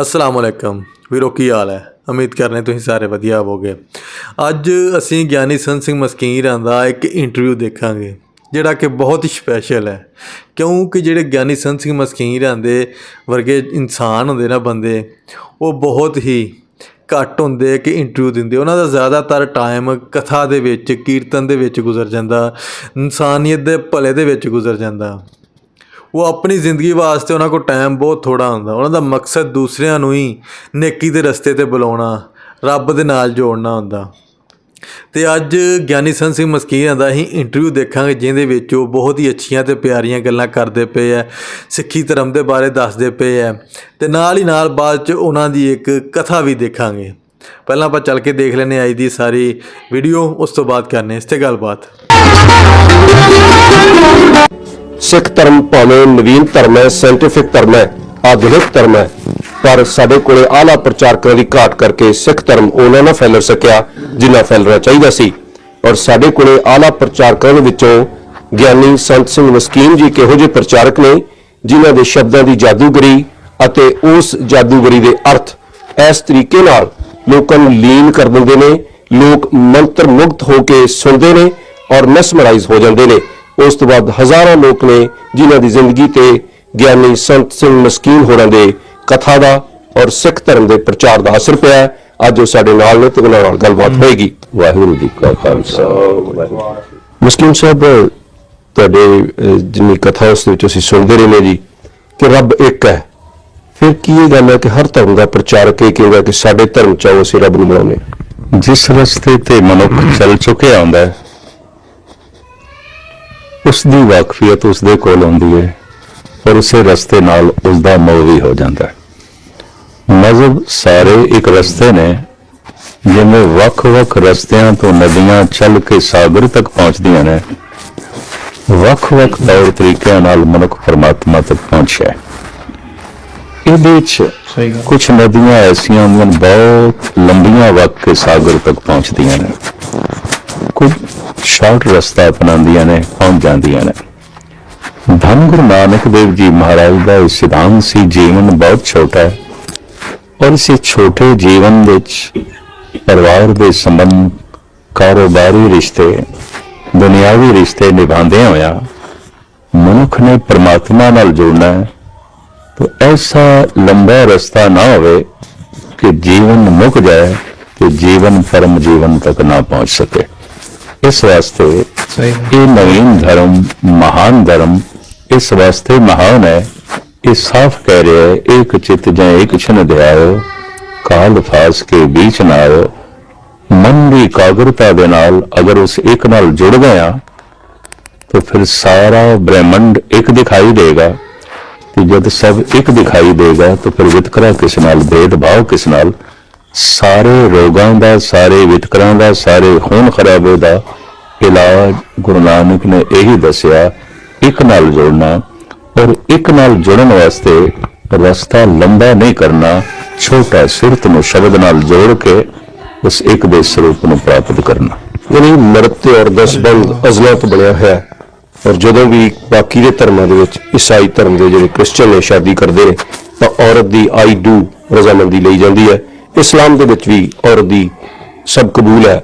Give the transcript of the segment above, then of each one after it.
ਅਸਲਾਮ ਅਲੈਕਮ। ਵੀਰੋ, ਕੀ ਹਾਲ ਹੈ? ਉਮੀਦ ਕਰਨੇ ਤੁਸੀਂ ਸਾਰੇ ਵਧੀਆ ਹੋਵੋਗੇ। ਅੱਜ ਅਸੀਂ ਗਿਆਨੀ ਸੰਤ ਸਿੰਘ ਮਸਕੀਰਾਂ ਦਾ ਇੱਕ ਇੰਟਰਵਿਊ ਦੇਖਾਂਗੇ, ਜਿਹੜਾ ਕਿ ਬਹੁਤ ਹੀ ਸਪੈਸ਼ਲ ਹੈ। ਕਿਉਂਕਿ ਜਿਹੜੇ ਗਿਆਨੀ ਸੰਤ ਸਿੰਘ ਮਸਕੀਰਾਂ ਦੇ ਵਰਗੇ ਇਨਸਾਨ ਹੁੰਦੇ ਨਾ ਬੰਦੇ, ਉਹ ਬਹੁਤ ਹੀ ਘੱਟ ਹੁੰਦੇ ਕਿ ਇੰਟਰਵਿਊ ਦਿੰਦੇ। ਉਹਨਾਂ ਦਾ ਜ਼ਿਆਦਾਤਰ ਟਾਈਮ ਕਥਾ ਦੇ ਵਿੱਚ, ਕੀਰਤਨ ਦੇ ਵਿੱਚ ਗੁਜ਼ਰ ਜਾਂਦਾ, ਇਨਸਾਨੀਅਤ ਦੇ ਭਲੇ ਦੇ ਵਿੱਚ ਗੁਜ਼ਰ ਜਾਂਦਾ। ਉਹ ਆਪਣੀ ਜ਼ਿੰਦਗੀ ਵਾਸਤੇ ਉਹਨਾਂ ਕੋਲ ਟਾਈਮ ਬਹੁਤ ਥੋੜਾ ਹੁੰਦਾ। ਉਹਨਾਂ ਦਾ ਮਕਸਦ ਦੂਸਰਿਆਂ ਨੂੰ ਹੀ ਨੇਕੀ ਦੇ ਰਸਤੇ ਤੇ ਬੁਲਾਉਣਾ, ਰੱਬ ਦੇ ਨਾਲ ਜੋੜਨਾ ਹੁੰਦਾ। ਤੇ ਅੱਜ ਗਿਆਨੀ ਸੰਤ ਸਿੰਘ ਮਸਕੀਰਾਂ ਦਾ ਹੀ ਇੰਟਰਵਿਊ ਦੇਖਾਂਗੇ, ਜਿਹਦੇ ਵਿੱਚ ਉਹ ਬਹੁਤ ਹੀ ਅੱਛੀਆਂ ਤੇ ਪਿਆਰੀਆਂ ਗੱਲਾਂ ਕਰਦੇ ਪਏ ਆ, ਸਿੱਖੀ ਧਰਮ ਦੇ ਬਾਰੇ ਦੱਸਦੇ ਪਏ ਆ, ਤੇ ਨਾਲ ਹੀ ਨਾਲ ਬਾਅਦ ਚ ਉਹਨਾਂ ਦੀ ਇੱਕ ਕਥਾ ਵੀ ਦੇਖਾਂਗੇ। ਪਹਿਲਾਂ ਆਪਾਂ ਚੱਲ ਕੇ ਦੇਖ ਲੈਨੇ ਆਈ ਦੀ ਸਾਰੀ ਵੀਡੀਓ ਉਸ ਤੋਂ ਬਾਅਦ ਕਰਨੇ ਇਸ ਤੇ ਗੱਲਬਾਤ। ਸਿੱਖ ਧਰਮ ਭਾਵੇਂ ਨਵੀਨ ਧਰਮ ਹੈ ਸਾਇੰਟੀਫਿਕ ਧਰਮ ਹੈ, ਆਧੁਨਿਕ ਧਰਮ ਹੈ, ਪਰ ਸਾਡੇ ਕੋਲੇ ਆਲਾ ਪ੍ਰਚਾਰਕਾਂ ਦੀ ਘਾਟ ਕਰਕੇ ਸਿੱਖ ਧਰਮ ਉਹਨਾਂ ਨਾਲ ਫੈਲ ਸਕਿਆ ਜਿੰਨਾ ਫੈਲਣਾ ਚਾਹੀਦਾ ਸੀ। ਔਰ ਸਾਡੇ ਕੋਲੇ ਆਲਾ ਪ੍ਰਚਾਰਕਾਂ ਦੇ ਵਿੱਚੋਂ ਗਿਆਨੀ ਸੰਤ ਸਿੰਘ ਮਸਕੀਨ ਜੀ ਕਿਹੋ ਜਿਹੇ ਪ੍ਰਚਾਰਕ ਨੇ, ਜਿਨ੍ਹਾਂ ਦੇ ਸ਼ਬਦਾਂ ਦੀ ਜਾਦੂਗਰੀ ਅਤੇ ਉਸ ਜਾਦੂਗਰੀ ਦੇ ਅਰਥ ਇਸ ਤਰੀਕੇ ਨਾਲ ਲੋਕਾਂ ਨੂੰ ਲੀਨ ਕਰ ਦਿੰਦੇ ਨੇ, ਲੋਕ ਮੰਤਰ ਮੁਗਤ ਹੋ ਕੇ ਸੁਣਦੇ ਨੇ ਔਰ ਮੈਸਮਰਾਈਜ਼ ਹੋ ਜਾਂਦੇ ਨੇ। ਉਸ ਤੋਂ ਬਾਅਦ ਹਜ਼ਾਰਾਂ ਲੋਕ ਨੇ ਜਿਨ੍ਹਾਂ ਦੀ ਜ਼ਿੰਦਗੀ ਤੇ ਗਿਆਨੀ ਸੰਤ ਸਿੰਘ ਮਸਕੀਨ ਹੋਰਾਂ ਦੇ ਕਥਾ ਦਾ ਔਰ ਸਿੱਖ ਧਰਮ ਦੇ ਪ੍ਰਚਾਰ ਦਾ ਅਸਰ ਪਿਆ ਹੈ। ਅੱਜ ਉਹ ਸਾਡੇ ਨਾਲ ਨੇ ਤੇ ਉਹਨਾਂ ਨਾਲ ਗੱਲਬਾਤ ਹੋਏਗੀ ਵਾਹਿਗੁਰੂ ਜੀ ਕਾ ਖਾਲਸਾ ਮਸਕੀਨ ਸਾਹਿਬ ਤੁਹਾਡੇ ਜਿੰਨੀ ਕਥਾ ਉਸ ਵਿੱਚ ਅਸੀਂ ਸੁਣਦੇ ਰਹੇ ਨੇ ਜੀ ਕਿ ਰੱਬ ਇੱਕ ਹੈ ਫਿਰ ਕੀ ਇਹ ਗੱਲ ਹੈ ਕਿ ਹਰ ਧਰਮ ਦਾ ਪ੍ਰਚਾਰਕ ਇਹ ਕਹਿੰਦਾ ਕਿ ਸਾਡੇ ਧਰਮ ਚ ਆਓ ਅਸੀਂ ਰੱਬ ਨੂੰ ਬਣਾਉਂਦੇ ਹਾਂ? ਜਿਸ ਰਸਤੇ ਤੇ ਮਨੁੱਖ ਚੱਲ ਚੁੱਕਿਆ ਹੁੰਦਾ ਹੈ ਉਸ ਦੀ ਵਾਕਫੀਅਤ ਉਸ ਦੇ ਕੋਲ ਹੁੰਦੀ ਹੈ ਪਰ ਉਸੇ ਰਸਤੇ ਨਾਲ ਉਸ ਦਾ ਮੋਹ ਵੀ ਹੋ ਜਾਂਦਾ ਹੈ। ਮਜ਼ਹਬ ਸਾਰੇ ਇੱਕ ਰਸਤੇ ਨੇ ਜਿਵੇਂ ਵੱਖ-ਵੱਖ ਰਸਤਿਆਂ ਤੋਂ ਨਦੀਆਂ ਚੱਲ ਕੇ ਸਾਗਰ ਤੱਕ ਪਹੁੰਚਦੀਆਂ ਨੇ ਵੱਖ-ਵੱਖ ਤੌਰ ਤਰੀਕਿਆਂ ਨਾਲ ਮਨੁੱਖ ਪਰਮਾਤਮਾ ਤੱਕ ਪਹੁੰਚਿਆ ਇਹਦੇ ਵਿੱਚ ਕੁਝ ਨਦੀਆਂ ਐਸੀਆਂ ਹੁੰਦੀਆਂ ਨੇ ਬਹੁਤ ਲੰਬੀਆਂ ਵਕ ਕੇ ਸਾਗਰ ਤੱਕ ਪਹੁੰਚਦੀਆਂ ਨੇ। ਕੁਝ ਸ਼ਾਰਟ ਰਸਤਾ ਅਪਣਾਉਂਦੀਆਂ ਨੇ ਪਹੁੰਚ ਜਾਂਦੀਆਂ ਨੇ। ਧੰਨ ਗੁਰੂ ਨਾਨਕ ਦੇਵ ਜੀ ਮਹਾਰਾਜ ਦਾ ਇਹ ਸਿਧਾਂਤ ਸੀ, ਜੀਵਨ ਬਹੁਤ ਛੋਟਾ ਹੈ। ਔਰ ਇਸ ਛੋਟੇ ਜੀਵਨ ਵਿੱਚ ਪਰਿਵਾਰ ਦੇ ਸੰਬੰਧ, ਕਾਰੋਬਾਰੀ ਰਿਸ਼ਤੇ, ਦੁਨਿਆਵੀ ਰਿਸ਼ਤੇ ਨਿਭਾਉਂਦੇ ਹੋਇਆ ਮਨੁੱਖ ਨੇ ਪਰਮਾਤਮਾ ਨਾਲ ਜੁੜਨਾ ਹੈ। ਤਾਂ ਐਸਾ ਲੰਬਾ ਰਸਤਾ ਨਾ ਹੋਵੇ ਕਿ ਜੀਵਨ ਮੁੱਕ ਜਾਏ ਤੇ ਜੀਵਨ ਪਰਮ ਜੀਵਨ ਤੱਕ ਨਾ ਪਹੁੰਚ ਸਕੇ। ਇਸ ਵਾਸਤੇ ਇਹ ਨਵੀਨ ਧਰਮ ਮਹਾਨ ਧਰਮ ਇਸ ਵਾਸਤੇ ਮਹਾਨ ਹੈ ਇਹ ਸਾਫ਼ ਕਹਿ ਰਿਹਾ ਹੈ ਇੱਕ ਚਿਤ ਜਾਂ ਇੱਕ ਛਨ ਧਿਆਇਓ ਕਾਲ ਫਾਸ ਕੇ ਵਿੱਚ ਨਾ ਆਇਓ ਮਨ ਦੀ ਇਕਾਗਰਤਾ ਦੇ ਨਾਲ ਅਗਰ ਉਸ ਇੱਕ ਨਾਲ ਜੁੜ ਗਿਆ ਤਾਂ ਫਿਰ ਸਾਰਾ ਬ੍ਰਹਿਮੰਡ ਇੱਕ ਦਿਖਾਈ ਦੇਗਾ। ਤੇ ਜਦ ਸਭ ਇੱਕ ਦਿਖਾਈ ਦੇਗਾ ਤਾਂ ਫਿਰ ਵਿਤਕਰਾ ਕਿਸ ਨਾਲ ਭੇਦ ਭਾਵ ਕਿਸ ਨਾਲ ਸਾਰੇ ਰੋਗਾਂ ਦਾ, ਸਾਰੇ ਵਿਤਕਰਾਂ ਦਾ, ਸਾਰੇ ਖੂਨ ਖਰਾਬੇ ਦਾ ਇਲਾਜ ਗੁਰੂ ਨਾਨਕ ਨੇ ਇਹੀ ਦੱਸਿਆ, ਇੱਕ ਨਾਲ ਜੋੜਨਾ ਔਰ ਇੱਕ ਨਾਲ ਜੁੜਨ ਵਾਸਤੇ ਰਸਤਾ ਲੰਬਾ ਨਹੀਂ ਕਰਨਾ, ਛੋਟਾ ਸਿਰਤ ਨੂੰ ਸ਼ਬਦ ਨਾਲ ਜੋੜ ਕੇ ਉਸ ਇੱਕ ਦੇ ਸਰੂਪ ਨੂੰ ਪ੍ਰਾਪਤ ਕਰਨਾ। ਯਾਨੀ ਮਰਦ ਤੇ ਔਰਤ ਦਾ ਬਣਿਆ ਹੋਇਆ ਔਰ ਜਦੋਂ ਵੀ ਬਾਕੀ ਦੇ ਧਰਮਾਂ ਦੇ ਵਿੱਚ ਈਸਾਈ ਧਰਮ ਦੇ ਜਿਹੜੇ ਕ੍ਰਿਸਚੀਅਨ ਨੇ ਸ਼ਾਦੀ ਕਰਦੇ ਨੇ, ਤਾਂ ਔਰਤ ਦੀ ਆਈ ਡੂ ਰਜ਼ਾਮੰਦੀ ਲਈ ਜਾਂਦੀ ਹੈ। ਇਸਲਾਮ ਦੇ ਵਿੱਚ ਵੀ ਔਰਤ ਦੀ ਸਭ ਕਬੂਲ ਹੈ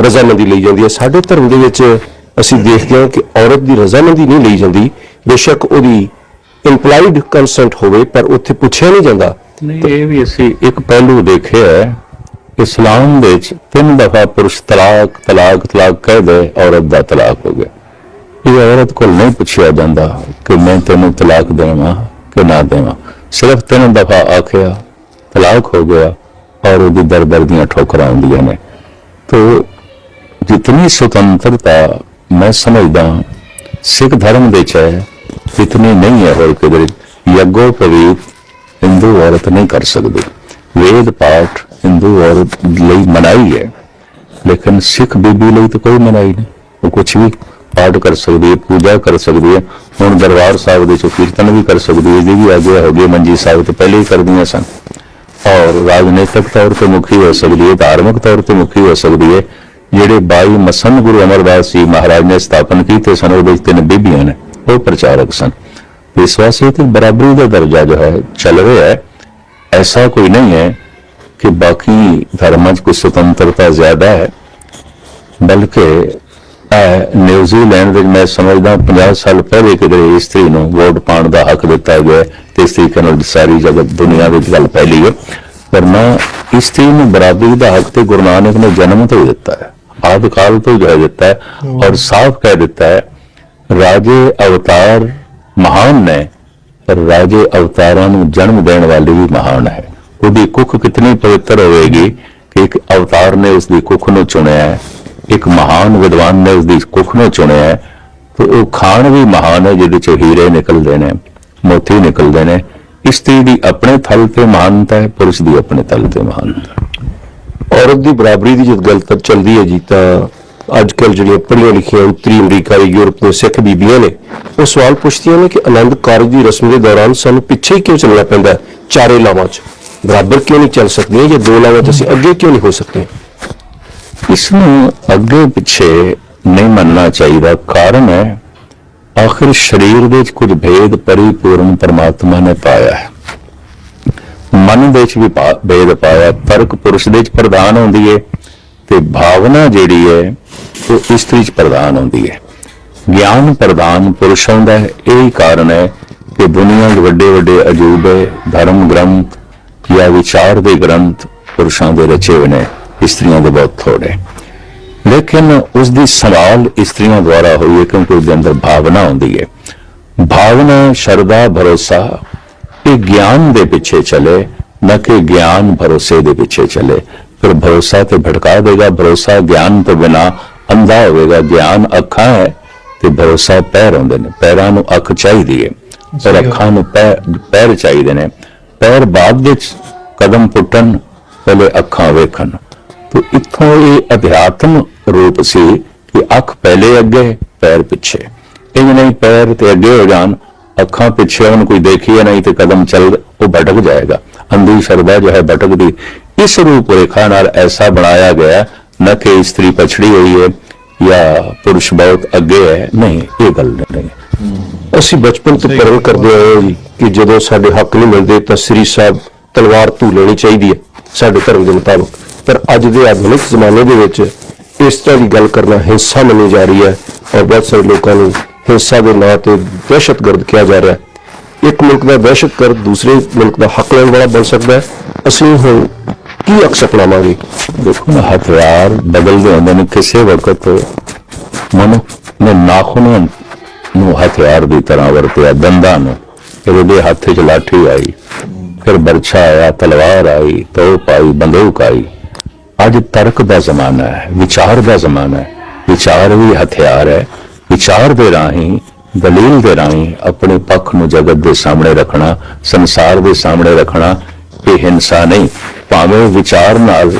ਰਜ਼ਾਮੰਦੀ ਲਈ ਜਾਂਦੀ ਹੈ। ਸਾਡੇ ਧਰਮ ਦੇ ਵਿੱਚ ਅਸੀਂ ਦੇਖਦੇ ਹਾਂ ਕਿ ਔਰਤ ਦੀ ਰਜ਼ਾਮੰਦੀ ਨਹੀਂ ਲਈ ਜਾਂਦੀ। ਬੇਸ਼ੱਕ ਉਹਦੀ ਇੰਪਲਾਈਡ ਕੰਸੈਂਟ ਹੋਵੇ ਪਰ ਉੱਥੇ ਪੁੱਛਿਆ ਨਹੀਂ ਜਾਂਦਾ। ਨਹੀਂ ਇਹ ਵੀ ਅਸੀਂ ਇੱਕ ਪਹਿਲੂ ਦੇਖਿਆ ਹੈ ਇਸਲਾਮ ਵਿੱਚ ਤਿੰਨ ਦਫਾ ਪੁਰਸ਼ ਤਲਾਕ ਤਲਾਕ ਤਲਾਕ ਕਹਿ ਦੇ ਔਰਤ ਦਾ ਤਲਾਕ ਹੋ ਗਿਆ। ਇਹ ਔਰਤ ਕੋਲ ਨਹੀਂ ਪੁੱਛਿਆ ਜਾਂਦਾ ਕਿ ਮੈਂ ਤੈਨੂੰ ਤਲਾਕ ਦੇਵਾਂ ਕਿ ਨਾ ਦੇਵਾਂ। ਸਿਰਫ ਤਿੰਨ ਦਫਾ ਆਖਿਆ ਤਲਾਕ ਹੋ ਗਿਆ। ਔਰ ਉਹਦੀ ਦਰ ਦਰ ਦੀਆਂ ਠੋਕਰਾਂ ਹੁੰਦੀਆਂ ਨੇ। ਤੋ ਜਿਤਨੀ ਸੁਤੰਤਰਤਾ ਮੈਂ ਸਮਝਦਾ, ਸਿੱਖ ਧਰਮ ਦੇ ਚ ਹੈ, ਇਤਨੀ ਨਹੀਂ ਹੈ ਹੋਰ ਕਿਧਰ। ਯੱਗੋ ਪਵਿੱਤ ਹਿੰਦੂ ਔਰਤ ਨਹੀਂ ਕਰ ਸਕਦੀ। ਵੇਦ ਪਾਠ ਹਿੰਦੂ ਔਰਤ ਲਈ ਮਨਾਈ ਹੈ। ਲੇਕਿਨ ਸਿੱਖ ਬੀਬੀ ਲਈ ਤਾਂ ਕੋਈ ਮਨਾਈ ਨਹੀਂ। ਉਹ ਕੁਝ ਵੀ ਪਾਠ ਕਰ ਸਕਦੀ ਹੈ, ਪੂਜਾ ਕਰ ਸਕਦੀ ਹੈ। ਹੁਣ ਦਰਬਾਰ ਸਾਹਿਬ ਦੇ ਚ ਕੀਰਤਨ ਵੀ ਕਰ ਸਕਦੀ ਹੈ। ਇਹਦੀ ਵੀ ਆਗਿਆ ਹੋ ਗਈ ਮੰਜੀ ਸਾਹਿਬ ਤੋਂ ਪਹਿਲੇ ਹੀ ਕਰਦੀਆਂ ਸਨ। اور راجنیتک طور پر مکھی ہو سکتی ہے دارمک طور پر مکھی ہو سکتی ہے جیڑے بائی مسنت گرو امردس سی جی مہراج نے ستھاپن سن وہ تین بیبیاں نے وہ پرچارک سن۔ ویس وا سی برابری دا درجہ جو ہے، چل رہے ہے۔ ایسا کوئی نہیں ہے کہ باقی دھرم کو ستنترتہ زیادہ ہے، بلکہ ਇਹ ਨਿਊਜ਼ੀਲੈਂਡ ਵਿੱਚ ਮੈਂ ਸਮਝਦਾ 50 ਸਾਲ ਪਹਿਲੇ ਕਿਤੇ ਇਸਤਰੀ ਨੂੰ ਵੋਟ ਪਾਉਣ ਦਾ ਹੱਕ ਦਿੱਤਾ ਗਿਆ ਤੇ ਇਸ ਤਰੀਕੇ ਨਾਲ ਸਾਰੀ ਜਗਤ ਦੁਨੀਆ ਵਿੱਚ ਗੱਲ ਫੈਲੀ ਹੈ। ਪਰ ਨਾ ਇਸਤਰੀ ਨੂੰ ਬਰਾਬਰੀ ਦਾ ਹੱਕ ਤੇ ਗੁਰੂ ਨਾਨਕ ਨੇ ਜਨਮ ਤੋਂ ਦਿੱਤਾ ਹੈ ਆਦਿ ਕਾਲ ਤੋਂ ਜੋ ਦਿੱਤਾ ਹੈ ਔਰ ਸਾਫ਼ ਕਹਿ ਦਿੱਤਾ ਹੈ, ਰਾਜੇ ਅਵਤਾਰ ਮਹਾਨ ਨੇ, ਪਰ ਰਾਜੇ ਅਵਤਾਰਾਂ ਨੂੰ ਜਨਮ ਦੇਣ ਵਾਲੀ ਵੀ ਮਹਾਨ ਹੈ। ਉਹਦੀ ਕੁੱਖ ਕਿਤਨੀ ਪਵਿੱਤਰ ਹੋਵੇਗੀ ਕਿ ਇੱਕ ਅਵਤਾਰ ਨੇ ਉਸ ਦੀ ਕੁੱਖ ਨੂੰ ਚੁਣਿਆ ਹੈ। ਇੱਕ ਮਹਾਨ ਵਿਦਵਾਨ ਨੇ ਉਸ ਦੀ ਕੁੱਖ ਨੂੰ ਚੁਣਿਆ ਹੈ, ਤੇ ਉਹ ਖਾਣ ਵੀ ਮਹਾਨ ਹੈ, ਜਿਹਦੇ ਚ ਹੀਰੇ ਨਿਕਲਦੇ ਨੇ, ਮੋਤੀ ਨਿਕਲਦੇ ਨੇ। ਇਸਤਰੀ ਦੀ ਆਪਣੇ ਥਲ ਤੇ ਮਹਾਨਤਾ ਹੈ ਪੁਰਸ਼ ਦੀ ਆਪਣੇ ਥਲ ਤੇ ਮਹਾਨਤਾ। ਔਰਤ ਦੀ ਬਰਾਬਰੀ ਦੀ ਜਦ ਗੱਲ ਤੱਕ ਚੱਲਦੀ ਹੈ ਜੀ, ਤਾਂ ਅੱਜ ਕੱਲ ਜਿਹੜੀਆਂ ਪੜ੍ਹੀਆਂ ਲਿਖੀਆਂ ਉੱਤਰੀ ਅਮਰੀਕਾ, ਯੂਰਪ ਦੇ ਸਿੱਖ ਬੀਬੀਆਂ ਨੇ, ਉਹ ਸਵਾਲ ਪੁੱਛਦੀਆਂ ਨੇ ਕਿ ਆਨੰਦ ਕਾਰਜ ਦੀ ਰਸਮ ਦੇ ਦੌਰਾਨ ਸਾਨੂੰ ਪਿੱਛੇ ਹੀ ਕਿਉਂ ਚੱਲਣਾ ਪੈਂਦਾ ਚਾਰੇ ਲਾਵਾਂ 'ਚ? ਬਰਾਬਰ ਕਿਉਂ ਨਹੀਂ ਚੱਲ ਸਕਦੇ ਜਾਂ ਦੋ ਲਾਵਾਂ 'ਚ ਅਸੀਂ ਅੱਗੇ ਕਿਉਂ ਨਹੀਂ ਹੋ ਸਕਦੇ? ਇਸ ਨੂੰ ਅੱਗੇ ਪਿੱਛੇ ਨਹੀਂ ਮੰਨਣਾ ਚਾਹੀਦਾ। ਕਾਰਨ ਹੈ, ਆਖਿਰ ਸਰੀਰ ਦੇ ਵਿੱਚ ਕੁਝ ਭੇਦ ਪਰਿਪੂਰਨ ਪਰਮਾਤਮਾ ਨੇ ਪਾਇਆ ਹੈ। ਮਨ ਦੇ ਵਿੱਚ ਵੀ ਭੇਦ ਪਾਇਆ। ਤਰਕ ਪੁਰਸ਼ ਦੇ ਵਿੱਚ ਪ੍ਰਧਾਨ ਹੁੰਦੀ ਹੈ ਤੇ ਭਾਵਨਾ ਜਿਹੜੀ ਹੈ ਉਹ ਇਸਤਰੀ ਚ ਪ੍ਰਧਾਨ ਹੁੰਦੀ ਹੈ ਗਿਆਨ ਪ੍ਰਦਾਨ ਪੁਰਸ਼ ਹੁੰਦਾ ਹੈ। ਇਹ ਹੀ ਕਾਰਨ ਹੈ ਕਿ ਦੁਨੀਆ ਦੇ ਵੱਡੇ ਵੱਡੇ ਅਜੂਬੇ, ਧਰਮ ਗ੍ਰੰਥ ਜਾਂ ਵਿਚਾਰ ਦੇ ਗ੍ਰੰਥ ਪੁਰਸ਼ਾਂ ਦੇ ਰਚੇ ਹੋਏ ਨੇ। ਇਸਤਰੀਆਂ ਦੇ ਬਹੁਤ ਥੋੜੇ ਲੇਕਿਨ ਉਸ ਦੀ ਸੰਭਾਲ ਇਸਤਰੀਆਂ ਦੁਆਰਾ ਹੋਈ ਹੈ ਕਿਉਂਕਿ ਉਸ ਦੇ ਅੰਦਰ ਭਾਵਨਾ ਹੁੰਦੀ ਹੈ। ਭਾਵਨਾ ਸ਼ਰਧਾ ਭਰੋਸਾ ਇਹ ਗਿਆਨ ਦੇ ਪਿੱਛੇ ਚਲੇ ਨਾ ਕਿ ਗਿਆਨ ਭਰੋਸੇ ਦੇ ਪਿੱਛੇ ਚਲੇ। ਫਿਰ ਭਰੋਸਾ ਤੇ ਭਟਕਾ ਦੇਗਾ ਭਰੋਸਾ ਗਿਆਨ ਤੋਂ ਬਿਨਾ ਅੰਧਾ ਹੋਵੇਗਾ ਗਿਆਨ ਅੱਖਾਂ ਹੈ ਤੇ ਭਰੋਸਾ ਪੈਰ ਹੁੰਦੇ ਨੇ। ਪੈਰਾਂ ਨੂੰ ਅੱਖ ਚਾਹੀਦੀ ਹੈ ਪਰ ਅੱਖਾਂ ਨੂੰ ਪੈਰ ਚਾਹੀਦੇ ਨੇ। ਪੈਰ ਬਾਅਦ ਵਿੱਚ ਕਦਮ ਪੁੱਟਣ ਪਹਿਲੇ ਅੱਖਾਂ ਵੇਖਣ। ਤੋ ਇੱਥੋਂ ਇਹ ਅਧਿਆਤਮ ਰੂਪ ਸੀ ਕਿ ਅੱਖ ਪਹਿਲੇ ਅੱਗੇ ਪੈਰ ਪਿੱਛੇ। ਇਹ ਨਹੀਂ ਪੈਰ ਤੇ ਅੱਗੇ ਹੋ ਜਾਣ ਅੱਖਾਂ ਪਿੱਛੇ ਉਹਨੂੰ ਕੋਈ ਦੇਖੀਏ ਨਹੀਂ ਤੇ ਕਦਮ ਚੱਲ ਉਹ ਭਟਕ ਜਾਏਗਾ। ਅੰਧੀ ਸ਼ਰਧਾ ਜੋ ਹੈ ਭਟਕਦੀ। ਇਸ ਰੂਪ ਰੇਖਾ ਨਾਲ ਐਸਾ ਬਣਾਇਆ ਗਿਆ ਨਾ ਕਿ ਇਸਤਰੀ ਪਛੜੀ ਹੋਈ ਹੈ ਜਾਂ ਪੁਰਸ਼ ਬਹੁਤ ਅੱਗੇ ਹੈ। ਨਹੀਂ ਇਹ ਗੱਲ ਨਹੀਂ। ਅਸੀਂ ਬਚਪਨ ਤੋਂ ਪੜ੍ਹਨ ਕਰਦੇ ਆਏ ਜੀ ਕਿ ਜਦੋਂ ਸਾਡੇ ਹੱਕ ਨਹੀਂ ਮਿਲਦੇ ਤਾਂ ਸ੍ਰੀ ਸਾਹਿਬ ਤਲਵਾਰ ਧੂ ਲੈਣੀ ਚਾਹੀਦੀ ਹੈ ਸਾਡੇ ਧਰਮ ਦੇ ਮੁਤਾਬਕ। ਪਰ ਅੱਜ ਦੇ ਆਧੁਨਿਕ ਜ਼ਮਾਨੇ ਦੇ ਵਿੱਚ ਇਸ ਤਰ੍ਹਾਂ ਦੀ ਗੱਲ ਕਰਨਾ ਹਿੰਸਾ ਮੰਨੀ ਜਾ ਰਹੀ ਹੈ ਔਰ ਬਹੁਤ ਸਾਰੇ ਲੋਕਾਂ ਨੂੰ ਹਿੰਸਾ ਦੇ ਨਾਂ ਤੇ ਦਹਿਸ਼ਤਗਰਦ ਕਿਹਾ ਜਾ ਰਿਹਾ ਹੈ। ਇੱਕ ਮੁਲਕ ਦਾ ਦਹਿਸ਼ਤਗਰਦ ਦੂਸਰੇ ਮੁਲਕ ਦਾ ਹੱਕ ਲੈਣ ਵਾਲਾ ਬਣ ਸਕਦਾ ਹੈ। ਅਸੀਂ ਹੁਣ ਕੀ ਅਕਸ ਲਾਵਾਂਗੇ ਦੇਖੋ। ਨਾ ਹਥਿਆਰ ਬਦਲਦੇ ਹੁੰਦੇ ਨੇ ਕਿਸੇ ਵਕਤ ਮਨੁੱਖ ਨੇ ਨਾਖੂਨਾਂ ਨੂੰ ਹਥਿਆਰ ਦੀ ਤਰ੍ਹਾਂ ਵਰਤਿਆ, ਦੰਦਾਂ ਨੂੰ। ਫਿਰ ਉਹਦੇ ਹੱਥ 'ਚ ਲਾਠੀ ਆਈ, ਫਿਰ ਬਰਛਾ ਆਇਆ, ਤਲਵਾਰ ਆਈ, ਤੋਪ ਆਈ, ਬੰਦੂਕ ਆਈ। ਅੱਜ ਤਰਕ ਦਾ ਜ਼ਮਾਨਾ ਹੈ, ਵਿਚਾਰ ਦਾ ਜ਼ਮਾਨਾ ਹੈ। ਵਿਚਾਰ ਵੀ ਹਥਿਆਰ ਹੈ। ਵਿਚਾਰ ਦੇ ਰਾਹੀਂ, ਦਲੀਲ ਦੇ ਰਾਹੀਂ ਆਪਣੇ ਪੱਖ ਨੂੰ ਜਗਤ ਦੇ ਸਾਹਮਣੇ ਰੱਖਣਾ, ਸੰਸਾਰ ਦੇ ਸਾਹਮਣੇ ਰੱਖਣਾ ਇਹ ਹਿੰਸਾ ਨਹੀਂ। ਭਾਵੇਂ ਵਿਚਾਰ ਨਾਲ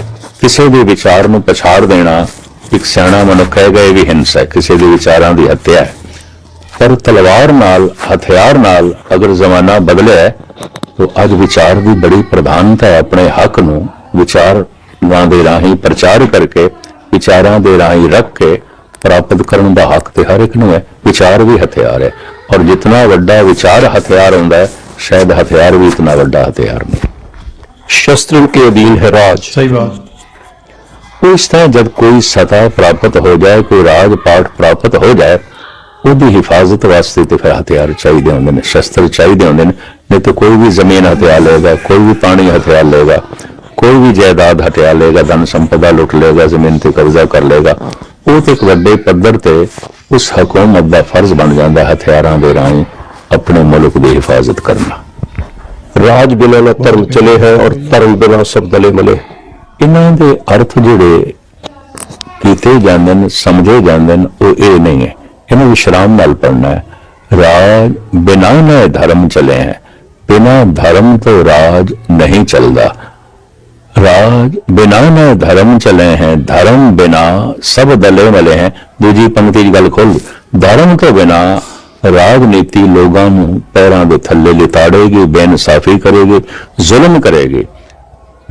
ਕਿਸੇ ਦੇ ਵਿਚਾਰ ਨੂੰ ਪਛਾੜ ਦੇਣਾ ਇੱਕ ਸਿਆਣਾ ਮਨੁੱਖ ਹੈਗਾ, ਇਹ ਵੀ ਹਿੰਸਾ ਹੈ। ਕਿਸੇ ਦੇ ਵਿਚਾਰਾਂ ਦੀ ਹੱਤਿਆ ਹੈ। ਪਰ ਤਲਵਾਰ ਨਾਲ, ਹਥਿਆਰ ਨਾਲ ਅਗਰ ਜ਼ਮਾਨਾ ਬਦਲਿਆ ਤਾਂ ਅੱਜ ਵਿਚਾਰ ਦੀ ਬੜੀ ਪ੍ਰਧਾਨਤਾ ਹੈ ਆਪਣੇ ਹੱਕ ਨੂੰ ਵਿਚਾਰ ਦੇ ਰਾਹੀਂ ਪ੍ਰਚਾਰ ਕਰਕੇ ਵਿਚਾਰਾਂ ਦੇ ਰਾਹੀਂ ਰੱਖ ਕੇ ਪ੍ਰਾਪਤ ਕਰਨ ਦਾ ਹੱਕ ਤੇ ਹਰ ਇੱਕ ਨੂੰ ਹੈ। ਵਿਚਾਰ ਵੀ ਹਥਿਆਰ ਹੈ। ਔਰ ਜਿਤਨਾ ਵੱਡਾ ਵਿਚਾਰ ਹਥਿਆਰ ਹੁੰਦਾ ਹੈ ਸ਼ਾਇਦ ਹਥਿਆਰ ਵੀ ਇਤਨਾ ਵੱਡਾ ਹਥਿਆਰ ਨਹੀਂ। ਸ਼ਸਤਰਨ ਕੇ ਅਧੀਨ ਹੈ ਰਾਜ। ਸਹੀ ਬਾਤ। ਉਹ ਇਸ ਤਰ੍ਹਾਂ ਜਦ ਕੋਈ ਸਤਾ ਪ੍ਰਾਪਤ ਹੋ ਜਾਏ ਕੋਈ ਰਾਜ ਪਾਠ ਪ੍ਰਾਪਤ ਹੋ ਜਾਏ ਉਹਦੀ ਹਿਫਾਜ਼ਤ ਵਾਸਤੇ ਤੇ ਫਿਰ ਹਥਿਆਰ ਚਾਹੀਦੇ ਹੁੰਦੇ ਨੇ ਸ਼ਸਤਰ ਚਾਹੀਦੇ ਹੁੰਦੇ ਨੇ। ਨਹੀਂ ਤਾਂ ਕੋਈ ਵੀ ਜ਼ਮੀਨ ਹਥਿਆਰ ਲਏਗਾ ਕੋਈ ਵੀ ਪਾਣੀ ਹਥਿਆਰ ਲਏਗਾ ਕੋਈ ਵੀ ਜਾਇਦਾਦ ਹਟਿਆ ਲਏਗਾ, ਧਨ ਸੰਪਦਾ ਲੁੱਟ ਲਏਗਾ, ਜ਼ਮੀਨ ਤੇ ਕਬਜ਼ਾ ਕਰ ਲਏਗਾ, ਉਹ ਤੇ ਇੱਕ ਵੱਡੇ ਪੱਧਰ ਤੇ ਉਸ ਹਕੂਮਤ ਦਾ ਫਰਜ਼ ਬਣ ਜਾਂਦਾ ਹਥਿਆਰਾਂ ਦੇ ਰਾਹੀਂ ਆਪਣੇ ਮੁਲਕ ਦੀ ਹਿਫਾਜ਼ਤ ਕਰਨਾ। ਰਾਜ ਬਿਨਾਂ ਨਾ ਧਰਮ ਚਲੇ ਹੈ ਔਰ ਧਰਮ ਬਿਨਾਂ ਸਭ ਦਲੇ ਮਲੇ ਇਹਨਾਂ ਦੇ ਅਰਥ ਜਿਹੜੇ ਕੀਤੇ ਜਾਂਦੇ ਨੇ, ਸਮਝੇ ਜਾਂਦੇ ਨੇ, ਉਹ ਇਹ ਨਹੀਂ ਹੈ। ਇਹਨੂੰ ਵਿਸ਼ਰਾਮ ਨਾਲ ਪੜਨਾ ਹੈ। ਰਾਜ ਬਿਨਾਂ ਨਾ ਧਰਮ ਚਲੇ ਹੈ। ਬਿਨਾਂ ਧਰਮ ਤੋਂ ਰਾਜ ਨਹੀਂ ਚੱਲਦਾ। ਰਾਜ ਬਿਨਾਂ ਨਾ ਧਰਮ ਚਲੇ ਹੈ, ਧਰਮ ਬਿਨਾ ਸਭ ਦਲੇ ਮਲੇ ਹੈ। ਦੂਜੀ ਪੰਕਤੀ ਦੀ ਗੱਲ ਖੋਲ ਧਰਮ ਤੋਂ ਬਿਨਾ ਰਾਜਨੀਤੀ ਲੋਕਾਂ ਨੂੰ ਪੈਰਾਂ ਦੇ ਥੱਲੇ ਲਿਤਾੜੇਗੀ, ਬੇਇਨਸਾਫੀ ਕਰੇਗੀ, ਜ਼ੁਲਮ ਕਰੇਗੀ।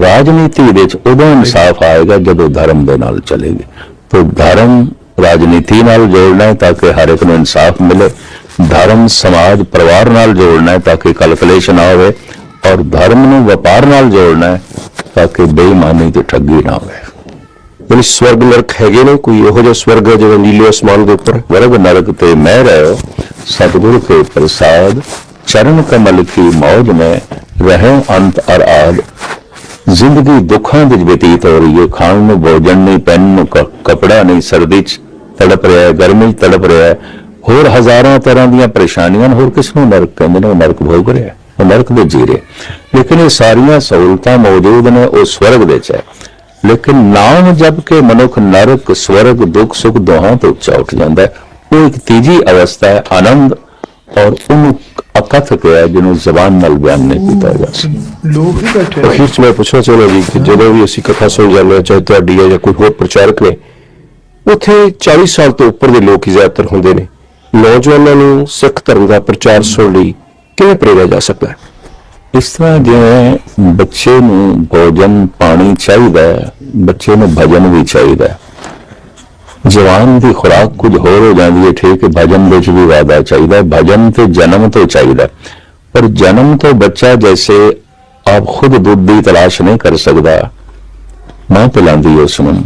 ਰਾਜਨੀਤੀ ਵਿੱਚ ਉਦੋਂ ਇਨਸਾਫ ਆਏਗਾ ਜਦੋਂ ਧਰਮ ਦੇ ਨਾਲ ਚੱਲੇਗੀ। ਤਾਂ ਧਰਮ ਰਾਜਨੀਤੀ ਨਾਲ ਜੋੜਨਾ ਹੈ ਤਾਂ ਕਿ ਹਰ ਇੱਕ ਨੂੰ ਇਨਸਾਫ ਮਿਲੇ। ਧਰਮ ਸਮਾਜ ਪਰਿਵਾਰ ਨਾਲ ਜੋੜਨਾ ਹੈ ਤਾਂ ਕਿ ਕਲਕਲੇਸ਼ ਨਾ ਹੋਵੇ। ਔਰ ਧਰਮ ਨੂੰ ਵਪਾਰ ਨਾਲ ਜੋੜਨਾ ਹੈ ਤਾਂ ਕਿ ਬੇਈਮਾਨੀ ਤੇ ਠੱਗੀ ਨਾ ਹੋਵੇ। ਬਲੇ ਸਵਰਗ ਨਰਕ ਹੈਗੇ ਨੇ, ਕੋਈ ਇਹੋ ਜਿਹਾ ਸਵਰਗ ਹੈ ਨੀਲੇ ਅਸਮਾਨ ਦੇ ਉੱਪਰ? ਵਰਗ ਨਰਕ ਤੇ ਮੈਂ ਰਹਿ ਸਤਿਗੁਰੂ ਕੇ ਪ੍ਰਸਾਦ, ਚਰਨ ਕਮਲ ਕੀ ਮੌਜ ਮੈਂ ਰਹਿਉ ਅੰਤ ਅਰ ਆਦ। ਜ਼ਿੰਦਗੀ ਦੁੱਖਾਂ ਵਿੱਚ ਬਤੀਤ ਹੋ ਰਹੀ ਹੈ, ਖਾਣ ਨੂੰ ਭੋਜਨ ਨਹੀਂ, ਪੈਣ ਨੂੰ ਕੱਪੜਾ ਨਹੀਂ, ਸਰਦੀ 'ਚ ਤੜਪ ਰਿਹਾ ਹੈ, ਗਰਮੀ 'ਚ ਤੜਪ ਰਿਹਾ ਹੈ, ਹੋਰ ਹਜ਼ਾਰਾਂ ਤਰ੍ਹਾਂ ਦੀਆਂ ਪਰੇਸ਼ਾਨੀਆਂ ਹੋਰ ਕਿਸ ਨੂੰ ਨਰਕ ਕਹਿੰਦੇ ਨੇ ਨਰਕ ਭੋਗ ਰਿਹਾ ਨਰਕ ਦੇ ਜੀ ਰਿਹਾ ਹੈ। ਲੇਕਿਨ ਇਹ ਸਾਰੀਆਂ ਸਹੂਲਤਾਂ ਮੌਜੂਦ ਨੇ ਉਹ ਸਵਰਗ ਵਿੱਚ ਹੈ ਲੇਕਿਨ ਨਾਮ ਜਪ ਕੇ ਮਨੁੱਖ ਨਰਕ ਸਵਰਗ ਦੁੱਖ ਸੁਖ ਦੋਹਾਂ ਤੋਂ ਉੱਚਾ ਉੱਠ ਜਾਂਦਾ ਹੈ ਉਹ ਇੱਕ ਤੀਜੀ ਅਵਸਥਾ ਹੈ ਆਨੰਦ ਔਰ ਉਹਨੂੰ ਅਕਥ ਹੈ ਜਿਹਨੂੰ ਜ਼ਬਾਨ ਨਾਲ ਬਿਆਨ ਨਹੀਂ ਕੀਤਾ ਜਾ ਸਕਦਾ ਲੋਕ ਹੀ ਬੈਠੇ ਨੇ। ਅਖੀਰ ਚ ਮੈਂ ਪੁੱਛਣਾ ਚਾਹੁੰਦਾ ਜੀ ਕਿ ਜਦੋਂ ਵੀ ਅਸੀਂ ਕਥਾ ਸੁਣ ਜਾਂਦੇ ਹਾਂ ਚਾਹੇ ਤੁਹਾਡੀ ਹੈ ਜਾਂ ਕੋਈ ਹੋਰ ਪ੍ਰਚਾਰਕ ਨੇ ਉੱਥੇ 40 ਸਾਲ ਤੋਂ ਉੱਪਰ ਦੇ ਲੋਕ ਹੀ ਜ਼ਿਆਦਾਤਰ ਹੁੰਦੇ ਨੇ ਨੌਜਵਾਨਾਂ ਨੂੰ ਸਿੱਖ ਧਰਮ ਦਾ ਪ੍ਰਚਾਰ ਸੁਣ ਲਈ ਕਿਵੇਂ ਪ੍ਰੇਰਿਆ ਜਾ ਸਕਦਾ ਹੈ? ਇਸ ਤਰ੍ਹਾਂ ਜਿਵੇਂ ਬੱਚੇ ਨੂੰ ਭੋਜਨ ਪਾਣੀ ਚਾਹੀਦਾ ਹੈ, ਬੱਚੇ ਨੂੰ ਭਜਨ ਵੀ ਚਾਹੀਦਾ ਹੈ। ਜਵਾਨ ਦੀ ਖੁਰਾਕ ਕੁਝ ਹੋਰ ਹੋ ਜਾਂਦੀ ਹੈ, ਠੀਕ ਹੈ, ਭਜਨ ਵਿੱਚ ਵੀ ਵਾਦਾ ਚਾਹੀਦਾ ਹੈ, ਭਜਨ ਤੇ ਜਨਮ ਤੋਂ ਚਾਹੀਦਾ ਪਰ ਜਨਮ ਤੋਂ ਬੱਚਾ ਜੈਸੇ ਆਪ ਖੁਦ ਦੁੱਧ ਦੀ ਤਲਾਸ਼ ਨਹੀਂ ਕਰ ਸਕਦਾ। ਮਾਂ ਪਿਲਾਉਂਦੀ ਹੈ ਉਸ ਨੂੰ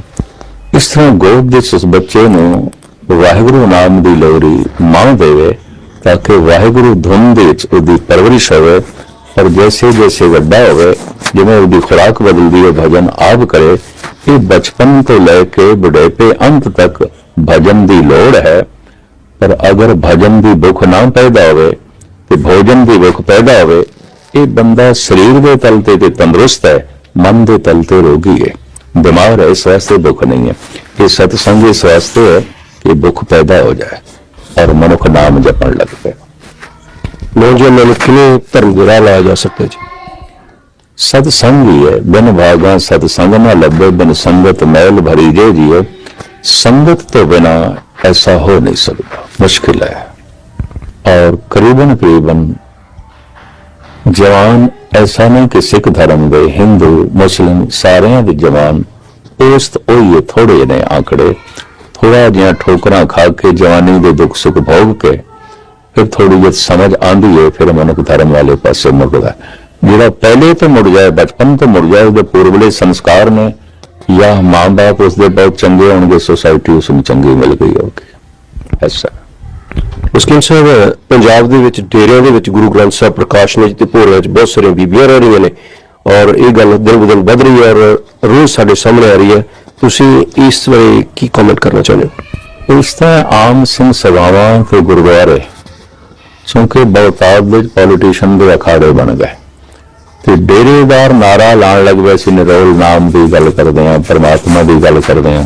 ਇਸ ਤਰ੍ਹਾਂ ਗੋਦ ਦੇ ਉਸ ਬੱਚੇ ਨੂੰ ਵਾਹਿਗੁਰੂ ਨਾਮ ਦੀ ਲੋਰੀ ਮਾਂ ਦੇਵੇ ਤਾਂ ਕਿ ਵਾਹਿਗੁਰੂ ਧੁਨ ਦੇ ਵਿੱਚ ਉਹਦੀ ਪਰਵਰਿਸ਼ ਹੋਵੇ ਪਰ ਜੈਸੇ ਜੈਸੇ ਵੱਡਾ ਹੋਵੇ, ਜਿਵੇਂ ਉਹਦੀ ਖੁਰਾਕ ਬਦਲਦੀ ਹੈ, ਭਜਨ ਆਪ ਕਰੇ, ਇਹ ਬਚਪਨ ਤੋਂ ਲੈ ਕੇ ਬੁਢੇਪੇ ਅੰਤ ਤੱਕ ਭਜਨ ਦੀ ਲੋੜ ਹੈ। ਪਰ ਅਗਰ ਭਜਨ ਦੀ ਭੁੱਖ ਨਾ ਪੈਦਾ ਹੋਵੇ ਤੇ ਭੋਜਨ ਦੀ ਭੁੱਖ ਪੈਦਾ ਹੋਵੇ, ਇਹ ਬੰਦਾ ਸਰੀਰ ਦੇ ਤਲ ਤੇ ਤੇ ਤੰਦਰੁਸਤ ਹੈ, ਮਨ ਦੇ ਤਲ ਤੇ ਰੋਗੀ ਹੈ। ਬਿਮਾਰ ਹੈ ਇਸ ਵਾਸਤੇ ਭੁੱਖ ਨਹੀਂ ਹੈ। ਇਹ ਸਤਸੰਗ ਇਸ ਵਾਸਤੇ ਹੈ ਕਿ ਭੁੱਖ ਪੈਦਾ ਹੋ ਜਾਏ। ਔਰ ਮਨੁੱਖ ਨਾਮ ਜਪਣ ਲੱਗ ਪਿਆ। ਨੌਜਵਾਨ ਮਨੁੱਖ ਨੂੰ ਧਰਮ ਗੁਰਾ ਲਾਇਆ ਜਾ ਸਕਦਾ ਜੀ? ਸਤ ਸੰਗ ਹੀ ਹੈ, ਬਿਨ ਭਾਗਾ ਸਤ ਸੰਗ ਨਾ ਲੱਭੇ, ਬਿਨ ਸੰਗਤ ਮਹਿਲ ਭਰੀ ਜੇ ਜੀਏ, ਸੰਗਤ ਤੋਂ ਬਿਨਾ ਐਸਾ ਹੋ ਨਹੀਂ ਸਕਦਾ, ਮੁਸ਼ਕਿਲ ਹੈ। ਔਰ ਕਰੀਬਨ ਕਰੀਬਨ ਜਵਾਨ ਐਸਾ ਨਹੀਂ ਕਿ ਸਿੱਖ ਧਰਮ ਦੇ ਹਿੰਦੂ ਮੁਸਲਮਾਨ ਸਾਰਿਆਂ ਦੇ ਜਵਾਨ ਉਸ ਤੋਂ ਇਹ ਥੋੜੇ ਨੇ ਆંકੜੇ ਥੋੜਾ ਜਿਹਾ ਠੋਕਰਾਂ ਖਾ ਕੇ ਜਵਾਨੀ ਦੇ ਦੁੱਖ ਸੁੱਖ ਭੋਗ ਕੇ, ਫਿਰ ਥੋੜੀ ਜਿਹੀ ਸਮਝ ਆਂਦੀ ਹੈ ਫਿਰ ਮਨੁੱਖ ਧਰਮ ਵਾਲੇ ਪਾਸੇ ਮੁੜਦਾ। ਜਿਹੜਾ ਪਹਿਲੇ ਤੋਂ ਮੁੜ ਜਾਏ, ਬਚਪਨ ਤੋਂ ਮੁੜ ਜਾਏ, ਉਹਦੇ ਪੂਰਵਲੇ ਸੰਸਕਾਰ ਨੇ, ਜਾਂ ਮਾਂ-ਬਾਪ ਉਸਦੇ ਬਹੁਤ ਚੰਗੇ ਹੋਣਗੇ ਸੋਸਾਇਟੀ ਉਸ ਨੂੰ ਚੰਗੀ ਮਿਲ ਗਈ ਹੋਗੀ ਐਸਾ ਮੁਸਲਿਮ ਸਾਹਿਬ, ਪੰਜਾਬ ਦੇ ਵਿੱਚ, ਡੇਰਿਆਂ ਦੇ ਵਿੱਚ ਗੁਰੂ ਗ੍ਰੰਥ ਸਾਹਿਬ ਪ੍ਰਕਾਸ਼ ਨੇ ਤੇ ਭੋਰਿਆਂ ਵਿੱਚ ਬਹੁਤ ਸਾਰੇ ਬੀਬੀਆਂ ਰਹਿ ਰਹੀਆਂ ਨੇ, ਔਰ ਇਹ ਗੱਲ ਦਿਨ ਬ ਵੱਧ ਰਹੀ ਹੈ ਔਰ ਰੋਜ਼ ਸਾਡੇ ਸਾਹਮਣੇ ਆ ਰਹੀ ਹੈ। ਤੁਸੀਂ ਇਸ ਬਾਰੇ ਕੀ ਕਮੈਂਟ ਕਰਨਾ ਚਾਹੁੰਦੇ ਹੋ? ਇਸ ਤਰ੍ਹਾਂ ਆਮ ਸਿੰਘ ਸਭਾਵਾਂ ਤੇ ਗੁਰਦੁਆਰੇ, ਕਿਉਂਕਿ ਬਹੁਤਾਤ ਵਿੱਚ ਪੋਲੀਟੀਸ਼ੀਅਨ ਦੇ ਅਖਾੜੇ ਬਣ ਗਏ ਤੇ ਡੇਰੇਦਾਰ ਨਾਰਾ ਲਾਣ ਲੱਗ ਪਏ ਸੀ, ਨਿਰੋਲ ਨਾਮ ਦੀ ਗੱਲ ਕਰਦੇ ਆ ਪਰਮਾਤਮਾ ਦੀ ਗੱਲ ਕਰਦੇ ਆ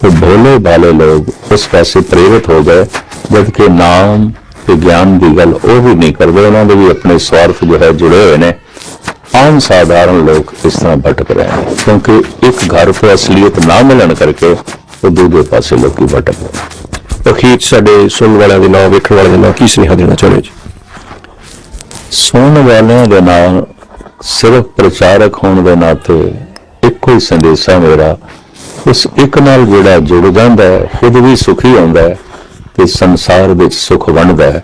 ਤੇ ਭੋਲੇ ਭਾਲੇ ਲੋਕ ਉਸ ਪਾਸੇ ਪ੍ਰੇਰਿਤ ਹੋ ਗਏ ਜਦ ਕਿ ਨਾਮ ਤੇ ਗਿਆਨ ਦੀ ਗੱਲ ਉਹ ਵੀ ਨਹੀਂ ਕਰਦੇ, ਉਹਨਾਂ ਦੇ ਵੀ ਆਪਣੇ ਸਵਾਰਥ ਜੋ ਹੈ ਜੁੜੇ ਹੋਏ ਨੇ। ਆਮ ਸਾਧਾਰਨ ਲੋਕ ਇਸ ਤਰ੍ਹਾਂ ਭਟਕ ਰਹੇ ਨੇ ਕਿਉਂਕਿ ਇੱਕ ਘਰ ਤੋਂ ਅਸਲੀਅਤ ਨਾ ਮਿਲਣ ਕਰਕੇ ਉਹ ਦੂਜੇ ਪਾਸੇ ਲੋਕੀ ਭਟਕ ਰਹੇ। ਅਖੀਰ ਸਾਡੇ ਸੁਣਨ ਵਾਲਿਆਂ ਦੇ ਨਾਂ ਵੇਖਣ ਵਾਲਿਆਂ ਦੇ ਕੀ ਸੁਨੇਹਾ ਦੇਣਾ ਚਾਹੁੰਦੇ ਜੀ ਸੁਣਨ ਵਾਲਿਆਂ ਦੇ ਨਾਲ ਸਿਰਫ ਪ੍ਰਚਾਰਕ ਹੋਣ ਦੇ ਨਾਤੇ ਇੱਕੋ ਹੀ ਸੰਦੇਸ਼ਾ ਮੇਰਾ ਉਸ ਇੱਕ ਨਾਲ ਜਿਹੜਾ ਜੁੜ ਜਾਂਦਾ ਹੈ ਖੁਦ ਵੀ ਸੁਖੀ ਹੁੰਦਾ ਹੈ ਤੇ ਸੰਸਾਰ ਵਿੱਚ ਸੁਖ ਵੰਡਦਾ ਹੈ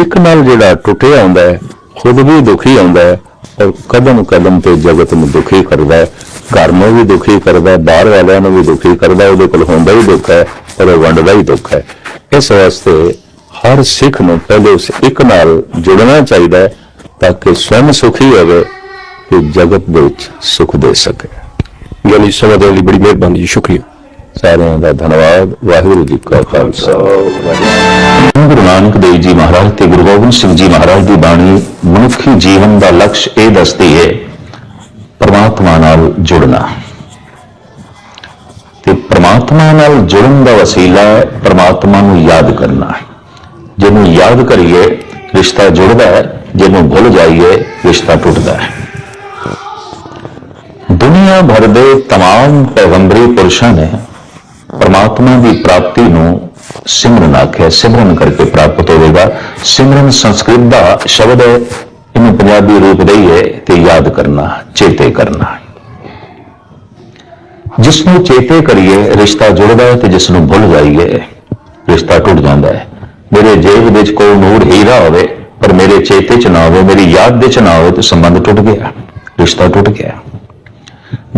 ਇੱਕ ਨਾਲ ਜਿਹੜਾ ਟੁੱਟਿਆ ਹੁੰਦਾ ਹੈ ਖੁਦ ਵੀ ਦੁਖੀ ਹੁੰਦਾ ਹੈ ਔਰ ਕਦਮ ਕਦਮ ਤੇ ਜਗਤ ਨੂੰ ਦੁਖੀ ਕਰਦਾ ਹੈ। ਘਰ ਨੂੰ ਵੀ ਦੁਖੀ ਕਰਦਾ ਹੈ, ਬਾਹਰ ਵਾਲਿਆਂ ਨੂੰ ਵੀ ਦੁਖੀ ਕਰਦਾ ਹੈ, ਉਹਦੇ ਕੋਲ ਹੁੰਦਾ ਹੀ ਦੁੱਖ ਹੈ, ਪਰ ਵੰਡਦਾ ਹੀ ਦੁੱਖ ਹੈ। ਇਸ ਵਾਸਤੇ ਹਰ ਸਿੱਖ ਨੂੰ ਪਹਿਲੇ ਉਸ ਇੱਕ ਨਾਲ ਜੁੜਨਾ ਚਾਹੀਦਾ ਹੈ ਤਾਂ ਕਿ ਸਵੈਮ ਸੁਖੀ ਹੋਵੇ ਤੇ ਜਗਤ ਦੇ ਵਿੱਚ ਸੁਖ ਦੇ ਸਕੇ। ਯਾਨੀ ਸਮਾਂ ਲਈ ਬੜੀ ਮਿਹਰਬਾਨੀ ਸ਼ੁਕਰੀਆ। ਸਾਰਿਆਂ ਦਾ ਧੰਨਵਾਦ ਵਾਹਿਗੁਰੂ ਜੀ ਕਾ ਖਾਲਸਾ ਗੁਰੂ ਨਾਨਕ ਦੇਵ ਜੀ ਮਹਾਰਾਜ ਤੇ ਗੁਰੂ ਗੋਬਿੰਦ ਸਿੰਘ ਜੀ ਮਹਾਰਾਜ ਦੀ ਬਾਣੀ ਮਨੁੱਖੀ ਜੀਵਨ ਦਾ ਲਕਸ਼ ਇਹ ਦੱਸਦੀ ਹੈ ਪਰਮਾਤਮਾ ਨਾਲ ਜੁੜਨਾ ਤੇ ਪਰਮਾਤਮਾ ਨਾਲ ਜੁੜਨ ਦਾ ਵਸੀਲਾ ਹੈ ਪਰਮਾਤਮਾ ਨੂੰ ਯਾਦ ਕਰਨਾ ਜਿਹਨੂੰ ਯਾਦ ਕਰੀਏ ਰਿਸ਼ਤਾ ਜੁੜਦਾ ਹੈ ਜਿਹਨੂੰ ਭੁੱਲ ਜਾਈਏ ਰਿਸ਼ਤਾ ਟੁੱਟਦਾ ਹੈ ਦੁਨੀਆ ਭਰ ਦੇ तमाम ਪੈਗੰਬਰੀ ਪੁਰਸ਼ਾਂ ਨੇ ਪਰਮਾਤਮਾ ਦੀ ਪ੍ਰਾਪਤੀ ਨੂੰ ਸਿਮਰਨ ਆਖਿਆ, ਸਿਮਰਨ ਕਰਕੇ ਪ੍ਰਾਪਤ ਹੋਵੇਗਾ। ਸਿਮਰਨ ਸੰਸਕ੍ਰਿਤ ਦਾ ਸ਼ਬਦ ਹੈ, ਇਹਨੂੰ ਪੰਜਾਬੀ ਰੂਪ ਦਈਏ ਤੇ ਯਾਦ ਕਰਨਾ, ਚੇਤੇ ਕਰਨਾ। ਜਿਸ ਨੂੰ ਚੇਤੇ ਕਰੀਏ, ਰਿਸ਼ਤਾ ਜੁੜਦਾ ਹੈ ਤੇ ਜਿਸ ਨੂੰ ਭੁੱਲ ਜਾਈਏ, ਰਿਸ਼ਤਾ ਟੁੱਟ ਜਾਂਦਾ ਹੈ। ਮੇਰੇ ਜੇਬ ਵਿੱਚ ਕੋਈ ਨੂਰ ਹੀਰਾ ਹੋਵੇ, ਪਰ ਮੇਰੇ ਚੇਤੇ ਚ ਨਾ ਹੋਵੇ, ਮੇਰੀ ਯਾਦ ਦੇ ਚ ਨਾ ਹੋਵੇ ਤੇ ਸੰਬੰਧ ਟੁੱਟ ਗਿਆ, ਰਿਸ਼ਤਾ ਟੁੱਟ ਗਿਆ।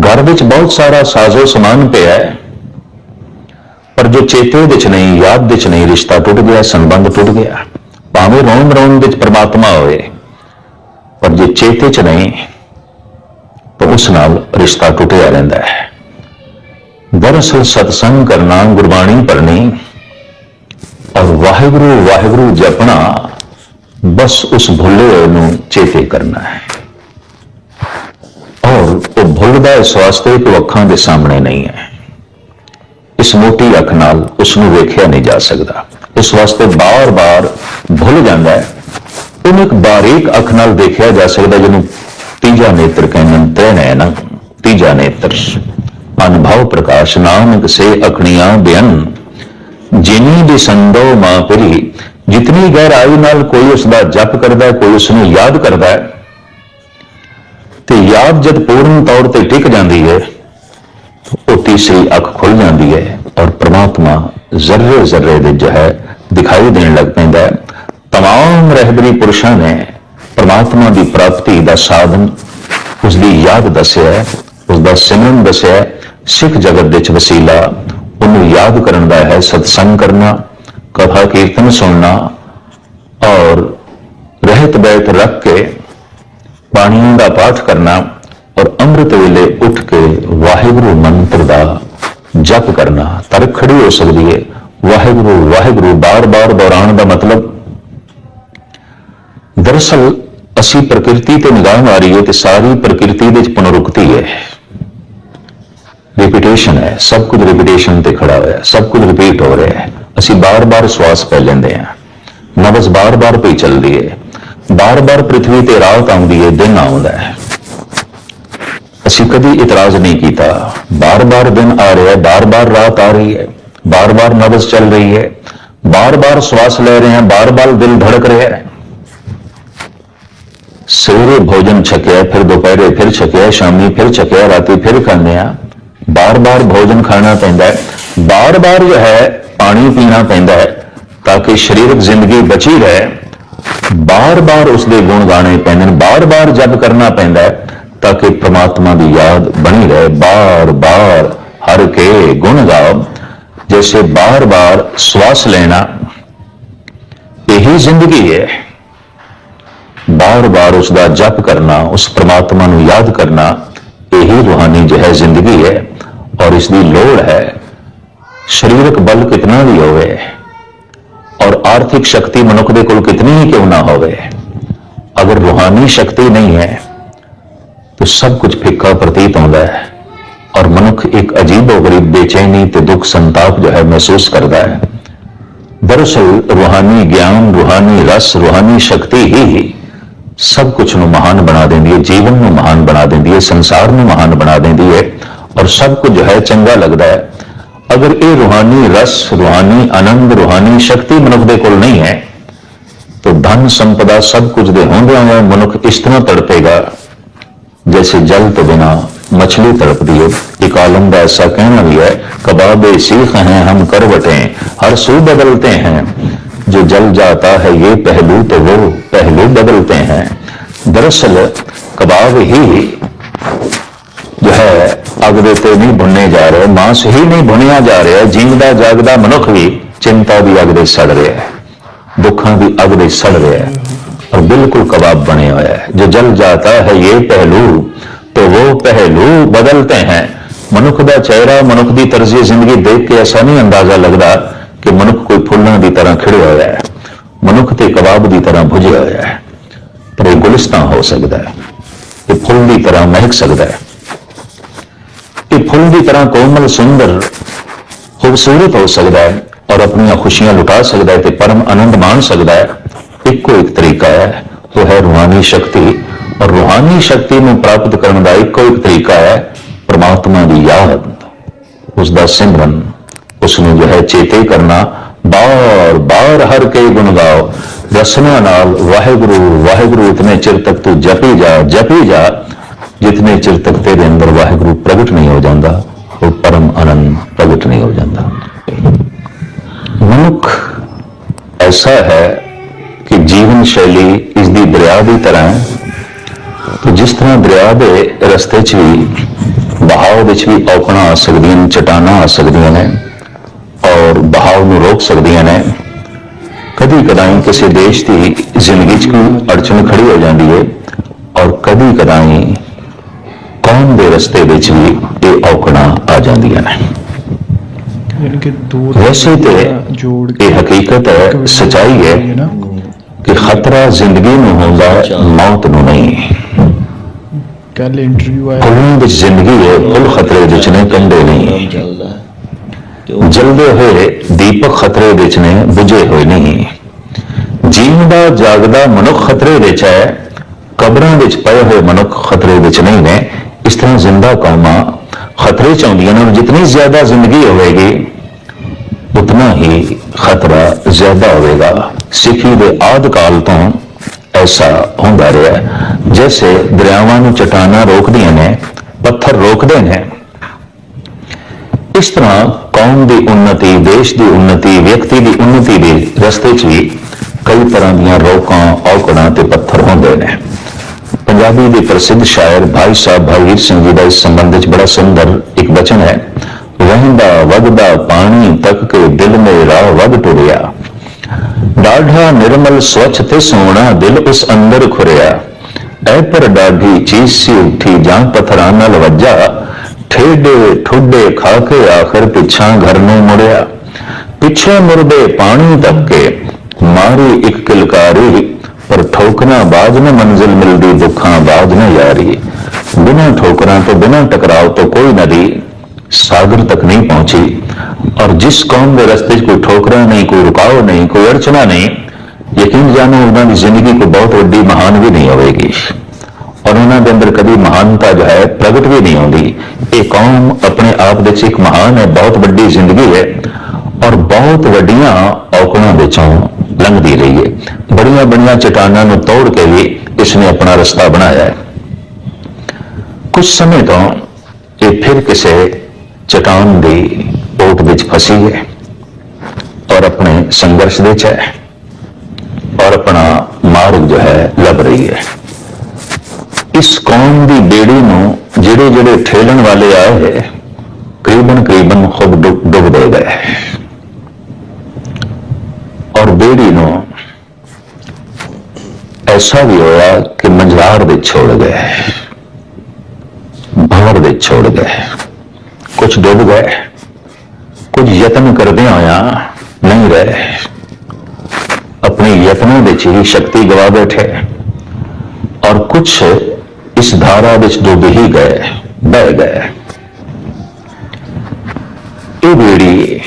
ਘਰ ਵਿੱਚ ਬਹੁਤ ਸਾਰਾ ਸਾਜ਼ੋ ਸਮਾਨ ਪਿਆ ਹੈ। ਪਰ ਜੋ ਚੇਤੇ ਵਿੱਚ ਨਹੀਂ, ਯਾਦ ਵਿੱਚ ਨਹੀਂ, ਰਿਸ਼ਤਾ ਟੁੱਟ ਗਿਆ, ਸੰਬੰਧ ਟੁੱਟ ਗਿਆ, ਭਾਵੇਂ ਰੋਮ ਰੌਣ ਵਿੱਚ ਪਰਮਾਤਮਾ ਹੋਵੇ, ਪਰ ਜੇ ਚੇਤੇ ਚ ਨਹੀਂ, ਤਾਂ ਉਸ ਨਾਲ ਰਿਸ਼ਤਾ ਟੁੱਟਿਆ ਰਹਿੰਦਾ ਹੈ। ਦਰਅਸਲ ਸਤਸੰਗ ਕਰਨਾ ਗੁਰਬਾਣੀ ਪੜ੍ਹਨੀ, ਔਰ ਵਾਹਿਗੁਰੂ ਵਾਹਿਗੁਰੂ ਜਪਣਾ, ਬਸ ਉਸ ਭੁੱਲੇ ਹੋਏ ਨੂੰ ਚੇਤੇ ਕਰਨਾ ਹੈ। ਔਰ ਉਹ ਭੁੱਲਦਾ ਇਸ ਵਾਸਤੇ ਕਿ ਉਹ ਅੱਖਾਂ ਦੇ ਸਾਹਮਣੇ ਨਹੀਂ ਹੈ। ਇਸ ਮੋਟੀ ਅੱਖ ਨਾਲ ਉਸ ਨੂੰ ਵੇਖਿਆ ਨਹੀਂ ਜਾ ਸਕਦਾ। ਇਸ ਵਾਸਤੇ ਬਾਰ-ਬਾਰ ਭੁੱਲ ਜਾਂਦਾ ਹੈ। ਉਹਨੂੰ ਇੱਕ ਬਾਰੀਕ ਅੱਖ ਨਾਲ ਦੇਖਿਆ ਜਾ ਸਕਦਾ ਜਿਹਨੂੰ ਤੀਜਾ ਨੇਤਰ ਕਹਿੰਦੇ ਨੇ ਤ੍ਰੈ ਨੈਣ ਤੀਜਾ ਨੇਤਰ। ਅਨੁਭਵ ਪ੍ਰਕਾਸ਼ ਨਾਨਕ ਸੇ ਅਖਣੀਆਂ ਬਿਆਨ। ਜਿਨੀ ਦੀ ਸੰਦੋ ਮਾਂ ਪਰੀ। ਜਿਤਨੀ ਗਹਿਰਾਈ ਨਾਲ ਕੋਈ ਉਸ ਦਾ ਜਪ ਕਰਦਾ ਹੈ ਕੋਈ ਉਸ ਨੂੰ ਯਾਦ ਕਰਦਾ ਹੈ। ਤੇ ਯਾਦ ਜਦ ਪੂਰਨ ਤੌਰ ਤੇ ਟਿਕ ਜਾਂਦੀ ਹੈ ਉਹ ਤੀਸਰੀ ਅੱਖ ਖੁੱਲ ਜਾਂਦੀ ਹੈ ਔਰ ਪ੍ਰਮਾਤਮਾ ਜ਼ਰਰੇ ਜ਼ਰਰੇ ਦੇ ਜੋ ਹੈ ਦਿਖਾਈ ਦੇਣ ਲੱਗ ਪੈਂਦਾ ਹੈ तमाम ਰਹਿਬਰੀ ਪੁਰਸ਼ਾਂ ਨੇ ਪ੍ਰਮਾਤਮਾ ਦੀ ਪ੍ਰਾਪਤੀ ਦਾ ਸਾਧਨ ਉਸ ਦੀ ਯਾਦ ਦੱਸਿਆ ਹੈ ਉਸ ਦਾ ਸਿਮਰਨ ਦੱਸਿਆ ਹੈ ਸਿੱਖ ਜਗਤ ਵਿੱਚ ਵਸੀਲਾ ਉਹਨੂੰ ਯਾਦ ਕਰਨ ਦਾ ਹੈ ਸਤਸੰਗ ਕਰਨਾ ਕਥਾ ਕੀਰਤਨ ਸੁਣਨਾ ਔਰ ਰਹਿਤ ਬੈਠ ਰੱਖ ਕੇ ਬਾਣੀਆਂ ਦਾ ਪਾਠ ਕਰਨਾ ਔਰ ਅੰਮ੍ਰਿਤ ਵੇਲੇ ਉੱਠ ਕੇ ਵਾਹਿਗੁਰੂ ਮੰਤਰ ਦਾ ਜਪ ਕਰਨਾ ਤਰਕ ਖੜੀ ਹੋ ਸਕਦੀ ਹੈ ਵਾਹਿਗੁਰੂ ਵਾਹਿਗੁਰੂ ਬਾਰ-ਬਾਰ ਦੁਹਰਾਉਣ ਦਾ ਮਤਲਬ ਦਰਅਸਲ ਅਸੀਂ ਪ੍ਰਕਿਰਤੀ ਤੇ ਨਿਗਾਹ ਮਾਰੀਏ ਤੇ ਸਾਰੀ ਪ੍ਰਕਿਰਤੀ ਦੇ ਵਿੱਚ ਪੁਨਰੁਕਤੀ ਹੈ ਰਿਪੀਟੇਸ਼ਨ ਹੈ ਸਭ ਕੁਝ ਰਿਪੀਟੇਸ਼ਨ ਤੇ ਖੜਾ ਹੋਇਆ ਸਭ ਕੁਝ ਰਿਪੀਟ ਹੋ ਰਿਹਾ ਹੈ ਅਸੀਂ ਬਾਰ-ਬਾਰ ਸਵਾਸ ਪੈ ਲੈਂਦੇ ਹਾਂ ਨਬਜ਼ ਬਾਰ-ਬਾਰ ਪਈ ਚੱਲਦੀ ਹੈ ਬਾਰ-ਬਾਰ ਪ੍ਰithvi ਤੇ ਰਾਤ ਆਉਂਦੀ ਹੈ ਦਿਨ ਆਉਂਦਾ ਹੈ ਅਸੀਂ ਕਦੀ ਇਤਰਾਜ਼ ਨਹੀਂ ਕੀਤਾ। ਬਾਰ-ਬਾਰ ਦਿਨ ਆ ਰਿਹਾ ਹੈ, ਬਾਰ-ਬਾਰ ਰਾਤ ਆ ਰਹੀ ਹੈ, ਬਾਰ-ਬਾਰ ਨਬਜ਼ ਚੱਲ ਰਹੀ ਹੈ, ਬਾਰ-ਬਾਰ ਸਵਾਸ ਲੈ ਰਹੇ ਹਾਂ, ਬਾਰ-ਬਾਰ ਦਿਲ ਧੜਕ ਰਿਹਾ ਹੈ। ਸਵੇਰੇ ਭੋਜਨ ਛਕਿਆ, ਫਿਰ ਦੁਪਹਿਰੇ ਫਿਰ ਛਕਿਆ, ਸ਼ਾਮੀ ਫਿਰ ਛਕਿਆ, ਰਾਤੀ ਫਿਰ ਖਾਂਦੇ ਆ ਬਾਰ-ਬਾਰ ਭੋਜਨ ਖਾਣਾ ਪੈਂਦਾ ਹੈ। ਬਾਰ-ਬਾਰ ਜੋ ਹੈ, ਪਾਣੀ ਪੀਣਾ ਪੈਂਦਾ ਹੈ, ਤਾਂ ਕਿ ਸਰੀਰਕ ਜ਼ਿੰਦਗੀ ਬਚੀ ਰਹੇ। ਬਾਰ-ਬਾਰ ਉਸ ਦੇ ਗੁਣ ਗਾਣੇ ਪੈਂਦੇ ਨੇ, ਬਾਰ-ਬਾਰ ਜਪ ਕਰਨਾ ਪੈਂਦਾ ਹੈ। ਤਾਂ ਕਿ ਪ੍ਰਮਾਤਮਾ ਦੀ ਯਾਦ ਬਣੀ ਰਹੇ। ਬਾਰ-ਬਾਰ ਹਰ ਕੇ ਗੁਣ ਗਾਓ। ਜੈਸੇ ਬਾਰ-ਬਾਰ ਸਵਾਸ ਲੈਣਾ, ਇਹੀ ਜ਼ਿੰਦਗੀ ਹੈ। ਬਾਰ-ਬਾਰ ਉਸ ਦਾ ਜਪ ਕਰਨਾ, ਉਸ ਪ੍ਰਮਾਤਮਾ ਨੂੰ ਯਾਦ ਕਰਨਾ, ਇਹੀ ਰੂਹਾਨੀ ਜੋ ਜ਼ਿੰਦਗੀ ਹੈ। ਔਰ ਇਸ ਦੀ ਲੋੜ ਹੈ, ਸਰੀਰਕ ਬਲ ਕਿਤਨਾ ਵੀ ਹੋਵੇ, ਔਰ ਆਰਥਿਕ ਸ਼ਕਤੀ ਮਨੁੱਖ ਦੇ ਕੋਲ ਕਿਤਨੀ ਹੀ ਕਿਉਂ ਨਾ ਹੋਵੇ। ਅਗਰ ਰੂਹਾਨੀ ਸ਼ਕਤੀ ਨਹੀਂ ਹੈ ਤਾਂ ਸਭ ਕੁਝ ਫਿੱਕਾ ਪ੍ਰਤੀਤ ਆਉਂਦਾ ਹੈ। ਔਰ ਮਨੁੱਖ ਇੱਕ ਅਜੀਬੋ ਗਰੀਬ, ਬੇਚੈਨੀ ਤੇ ਦੁੱਖ ਸੰਤਾਪ ਜੋ ਹੈ ਮਹਿਸੂਸ ਕਰਦਾ ਹੈ। ਦਰਅਸਲ ਰੂਹਾਨੀ ਗਿਆਨ, ਰੂਹਾਨੀ ਰਸ, ਰੂਹਾਨੀ ਸ਼ਕਤੀ ਹੀ ਸਭ ਕੁਝ ਨੂੰ ਮਹਾਨ ਬਣਾ ਦਿੰਦੀ ਹੈ, ਜੀਵਨ ਨੂੰ ਮਹਾਨ ਬਣਾ ਦਿੰਦੀ ਹੈ, ਸੰਸਾਰ ਨੂੰ ਮਹਾਨ ਬਣਾ ਦਿੰਦੀ ਹੈ ਔਰ ਸਭ ਕੁਝ ਜੋ ਹੈ ਚੰਗਾ ਲੱਗਦਾ ਹੈ। ਅਗਰ ਇਹ ਰੂਹਾਨੀ ਰਸ, ਰੂਹਾਨੀ ਆਨੰਦ, ਰੂਹਾਨੀ ਸ਼ਕਤੀ ਮਨੁੱਖ ਦੇ ਕੋਲ ਨਹੀਂ ਹੈ, ਤਾਂ ਧਨ ਸੰਪਦਾ ਸਭ ਕੁਝ ਦੇ ਹੁੰਦਿਆਂ ਹੋਇਆਂ ਮਨੁੱਖ ਇਸ ਤਰ੍ਹਾਂ ਤੜਪੇਗਾ। जैसे जल तो बिना मछली तड़पती है एक आलम का ऐसा कहना भी है कबाब सीख हैं हम करवटे हर सू बदलते हैं जो जल जाता है ये पहलू तो वो पहलू बदलते हैं दरअसल कबाब ही जो है अग देते नहीं भुनने जा रहे मांस ही नहीं भुनिया जा रहा जीवदा जागदा मनुख भी ਚਿੰਤਾ ਦੀ ਅਗ ਦੇ ਸੜ ਰਿਹਾ ਹੈ ਦੁੱਖਾਂ ਦੀ ਅਗ ਦੇ ਸੜ ਰਿਹਾ ਹੈ और बिल्कुल कबाब बने हुआ है जो जल जाता है ये पहलू तो वो पहलू बदलते हैं मनुख का चेहरा मनुख की तर्जी जिंदगी देख के ऐसा नहीं अंदाजा लगता कि मनुख कोई फुलों की तरह खिड़े होया है मनुख ते कबाब की तरह भुजे होया है पर यह गुलिस्तान हो सकता है ये फुल की तरह महक सकता है ये फुल की तरह कोमल सुंदर खूबसूरत हो सकता है और अपनी खुशियां लुटा सकता है ते परम आनंद मान सकता है ਇੱਕੋ ਇੱਕ ਤਰੀਕਾ ਹੈ, ਉਹ ਹੈ ਰੂਹਾਨੀ ਸ਼ਕਤੀ। ਔਰ ਰੂਹਾਨੀ ਸ਼ਕਤੀ ਨੂੰ ਪ੍ਰਾਪਤ ਕਰਨ ਦਾ ਇੱਕੋ ਇੱਕ ਤਰੀਕਾ ਹੈ, ਪ੍ਰਮਾਤਮਾ ਦੀ ਯਾਦ ਉਸ ਦਾ ਸਿਮਰਨ ਉਸ ਨੂੰ ਜੋ ਹੈ ਚੇਤੇ ਕਰਨਾ, ਬਾਰ ਬਾਰ ਹਰ ਕੇ ਗੁਣ ਗਾਓ। ਰਸਨਾ ਨਾਲ, ਵਾਹਿਗੁਰੂ ਵਾਹਿਗੁਰੂ, ਇਤਨੇ ਚਿਰ ਤੱਕ ਤੂੰ ਜਪੀ ਜਾ ਜਪੀ ਜਾ। ਜਿਤਨੇ ਚਿਰ ਤੱਕ ਤੇਰੇ ਅੰਦਰ ਵਾਹਿਗੁਰੂ ਪ੍ਰਗਟ ਨਹੀਂ ਹੋ ਜਾਂਦਾ, ਉਹ ਪਰਮ ਅਨੰਦ ਪ੍ਰਗਟ ਨਹੀਂ ਹੋ ਜਾਂਦਾ। ਮਨੁੱਖ ਐਸਾ ਹੈ ਜੀਵਨ ਸ਼ੈਲੀ ਇਸ ਦੀ ਦਰਿਆ ਦੀ ਤਰ੍ਹਾਂ ਹੈ। ਤੇ ਜਿਸ ਤਰ੍ਹਾਂ ਦਰਿਆ ਦੇ ਰਸਤੇ 'ਚ ਵੀ ਬਹਾਵ ਵਿੱਚ ਵੀ ਔਕੜਾਂ ਆ ਸਕਦੀਆਂ ਨੇ ਚਟਾਨਾਂ ਆ ਸਕਦੀਆਂ ਨੇ ਔਰ ਬਹਾਵ ਨੂੰ ਰੋਕ ਸਕਦੀਆਂ ਨੇ ਕਦੀ ਕਦਾਈ ਕਿਸੇ ਦੇਸ਼ ਦੀ ਜ਼ਿੰਦਗੀ 'ਚ ਕੋਈ ਅੜਚਨ ਖੜੀ ਹੋ ਜਾਂਦੀ ਹੈ ਔਰ ਕਦੀ ਕਦਾਈ ਕੌਮ ਦੇ ਰਸਤੇ ਵਿੱਚ ਵੀ ਇਹ ਔਕੜਾਂ ਆ ਜਾਂਦੀਆਂ ਨੇ। ਯਾਨੀ ਕਿ ਦੋ ਵੈਸੇ ਤੇ ਇਹ ਹਕੀਕਤ ਹੈ ਸਚਾਈ ਹੈ ਕਿ ਖਤਰਾ ਜ਼ਿੰਦਗੀ ਨੂੰ ਹੁੰਦਾ ਮੌਤ ਨੂੰ ਨਹੀਂ। ਕੱਲ ਇੰਟਰਵਿਊ ਆਇਆ। ਕੁੱਲਾਂ ਵਿੱਚ ਜ਼ਿੰਦਗੀ ਹੈ ਕੁੱਲ ਖਤਰੇ ਵਿੱਚ ਨੇ ਕੰਡੇ ਨਹੀਂ। ਜਲਦੇ ਹੋਏ ਦੀਪਕ ਖਤਰੇ ਵਿੱਚ ਨੇ ਬੁਝੇ ਹੋਏ ਨਹੀਂ। ਜੀਵਦਾ ਜਾਗਦਾ ਮਨੁੱਖ ਖਤਰੇ ਵਿੱਚ ਹੈ ਕਬਰਾਂ ਵਿੱਚ ਪਏ ਹੋਏ ਮਨੁੱਖ ਖਤਰੇ ਵਿੱਚ ਨਹੀਂ ਨੇ। ਇਸ ਤਰ੍ਹਾਂ ਜ਼ਿੰਦਾ ਕੌਮਾਂ ਖਤਰੇ ਚ ਆਉਂਦੀਆਂ ਨੇ ਜਿਤਨੀ ਜ਼ਿਆਦਾ ਜ਼ਿੰਦਗੀ ਹੋਵੇਗੀ ਉਤਨਾ ਹੀ ਖਤਰਾ ਜ਼ਿਆਦਾ ਹੋਵੇਗਾ। ਸਿੱਖੀ ਦੇ ਆਦ ਕਾਲ ਤੋਂ ਐਸਾ ਹੁੰਦਾ ਰਿਹਾ ਜਿਵੇਂ ਦਰਿਆਵਾਂ ਨੂੰ ਚਟਾਨਾਂ ਰੋਕਦੀਆਂ ਨੇ, ਪੱਥਰ ਰੋਕਦੇ ਨੇ। ਇਸ ਤਰ੍ਹਾਂ ਕੌਮ ਦੀ ਉન્નਤੀ ਦੇਸ਼ ਦੀ ਉન્નਤੀ ਵਿਅਕਤੀ ਦੀ ਉન્નਤੀ ਦੇ ਰਸਤੇ 'ਚ ਵੀ ਕਈ ਤਰ੍ਹਾਂ ਦੀਆਂ ਰੋਕਾਂ, ਔਕੜਾਂ ਤੇ ਪੱਥਰ ਹੁੰਦੇ ਨੇ। ਪੰਜਾਬੀ ਦੇ ਪ੍ਰਸਿੱਧ ਸ਼ਾਇਰ ਭਾਈ ਸਾਹਿਬ ਭਾਈਰ ਸਿੰਘ ਜੀ ਦਾ ਇਸ ਸੰਬੰਧ ਵਿੱਚ ਬੜਾ ਸੁੰਦਰ ਇੱਕ ਬਚਨ ਹੈ, ਰਹਿੰਦਾ ਵਗਦਾ ਪਾਣੀ ਤੱਕ ਕੇ ਦਿਲ ਮੇ ਰਾਹ ਵਗ ਟੁਰਿਆ ਡਾਢਾ ਨਿਰਮਲ ਸਵੱਛ ਤੇ ਸੋਹਣਾ ਦਿਲ ਉਸ ਅੰਦਰ ਖੁਰਿਆ। ਐ ਪਰ ਡਾਢੀ ਚੀਜ਼ ਉੱਠੀ ਜਾਂ ਪਥਰਾਂ ਨਾਲ ਵੱਜਾ। ਠੇਡੇ ਠੁੱਡੇ ਖਾ ਕੇ ਆਖਰ ਪਿਛਾਂ ਘਰ ਨੂੰ ਮੁੜਿਆ। ਪਿੱਛੇ ਮੁਰਦੇ ਪਾਣੀ ਤੱਕ ਮਾਰੀ ਇੱਕ ਕਿਲਕਾਰੀ, ਪਰ ਠੋਕਰਾਂ ਬਾਜ ਨਾ ਮੰਜ਼ਿਲ ਮਿਲਦੀ, ਦੁੱਖਾਂ ਬਾਜ ਨਾ ਯਾਰੀ। ਬਿਨਾਂ ਠੋਕਰਾਂ ਤੋਂ ਬਿਨਾਂ ਟਕਰਾਅ ਤੋਂ ਕੋਈ ਨਦੀ ਸਾਗਰ ਤੱਕ ਨਹੀਂ ਪਹੁੰਚੀ। ਔਰ ਜਿਸ ਕੌਮ ਦੇ ਰਸਤੇ 'ਚ ਕੋਈ ਠੋਕਰਾਂ ਨਹੀਂ ਕੋਈ ਰੁਕਾਵ ਨਹੀਂ ਕੋਈ ਅੜਚਨਾ ਨਹੀਂ ਯਕੀਨ ਜਾਣੋ ਉਹਨਾਂ ਦੀ ਜ਼ਿੰਦਗੀ ਕੋਈ ਬਹੁਤ ਵੱਡੀ ਮਹਾਨ ਵੀ ਨਹੀਂ ਹੋਵੇਗੀ ਔਰ ਉਹਨਾਂ ਦੇ ਅੰਦਰ ਕਦੀ ਮਹਾਨਤਾ ਜੋ ਹੈ ਪ੍ਰਗਟ ਵੀ ਨਹੀਂ ਹੁੰਦੀ ਇਹ ਕੌਮ ਆਪਣੇ ਆਪ ਦੇ ਵਿੱਚ ਇੱਕ ਮਹਾਨ ਹੈ ਬਹੁਤ ਵੱਡੀ ਜ਼ਿੰਦਗੀ ਹੈ ਔਰ ਬਹੁਤ ਵੱਡੀਆਂ ਔਕੜਾਂ ਵਿੱਚੋਂ ਲੰਘਦੀ ਰਹੀ ਹੈ ਬੜੀਆਂ ਬੜੀਆਂ ਚਟਾਨਾਂ ਨੂੰ ਤੋੜ ਕੇ ਵੀ ਇਸ ਨੇ ਆਪਣਾ ਰਸਤਾ ਬਣਾਇਆ ਹੈ ਕੁਝ ਸਮੇਂ ਤੋਂ ਇਹ ਫਿਰ ਕਿਸੇ ਚਟਾਨ ਦੀ ਓਟ ਵਿੱਚ ਫਸੀ ਹੈ ਔਰ ਆਪਣੇ ਸੰਘਰਸ਼ ਵਿੱਚ ਹੈ ਔਰ ਆਪਣਾ ਮਾਰਗ ਜੋ ਹੈ ਲੱਭ ਰਹੀ ਹੈ। ਇਸ ਕੌਮ ਦੀ ਬੇੜੀ ਨੂੰ ਜਿਹੜੇ ਜਿਹੜੇ ਠੇਲਣ ਵਾਲੇ ਆਏ ਹੈ, ਕਰੀਬਨ ਕਰੀਬਨ ਖੁਦ ਡੁੱਬਦੇ ਗਏ ਔਰ ਬੇੜੀ ਨੂੰ ਐਸਾ ਵੀ ਹੋਇਆ ਕਿ ਮੰਝਾਰ ਵਿੱਚ ਛੋੜ ਗਏ ਬਾਹਰ ਵਿੱਚ ਛੋੜ ਗਏ ਕੁਝ ਡੁੱਬ ਗਏ ਕੁਝ ਯਤਨ ਕਰਦੇ ਹੋਇਆ ਨਹੀਂ ਰਹੇ। ਆਪਣੇ ਯਤਨਾਂ ਵਿੱਚ ਹੀ ਸ਼ਕਤੀ ਗਵਾ ਬੈਠੇ ਔਰ ਕੁਝ ਇਸ ਧਾਰਾ ਵਿੱਚ ਡੁੱਬ ਹੀ ਗਏ, ਬਹਿ ਗਏ। ਇਹ ਬੇੜੀ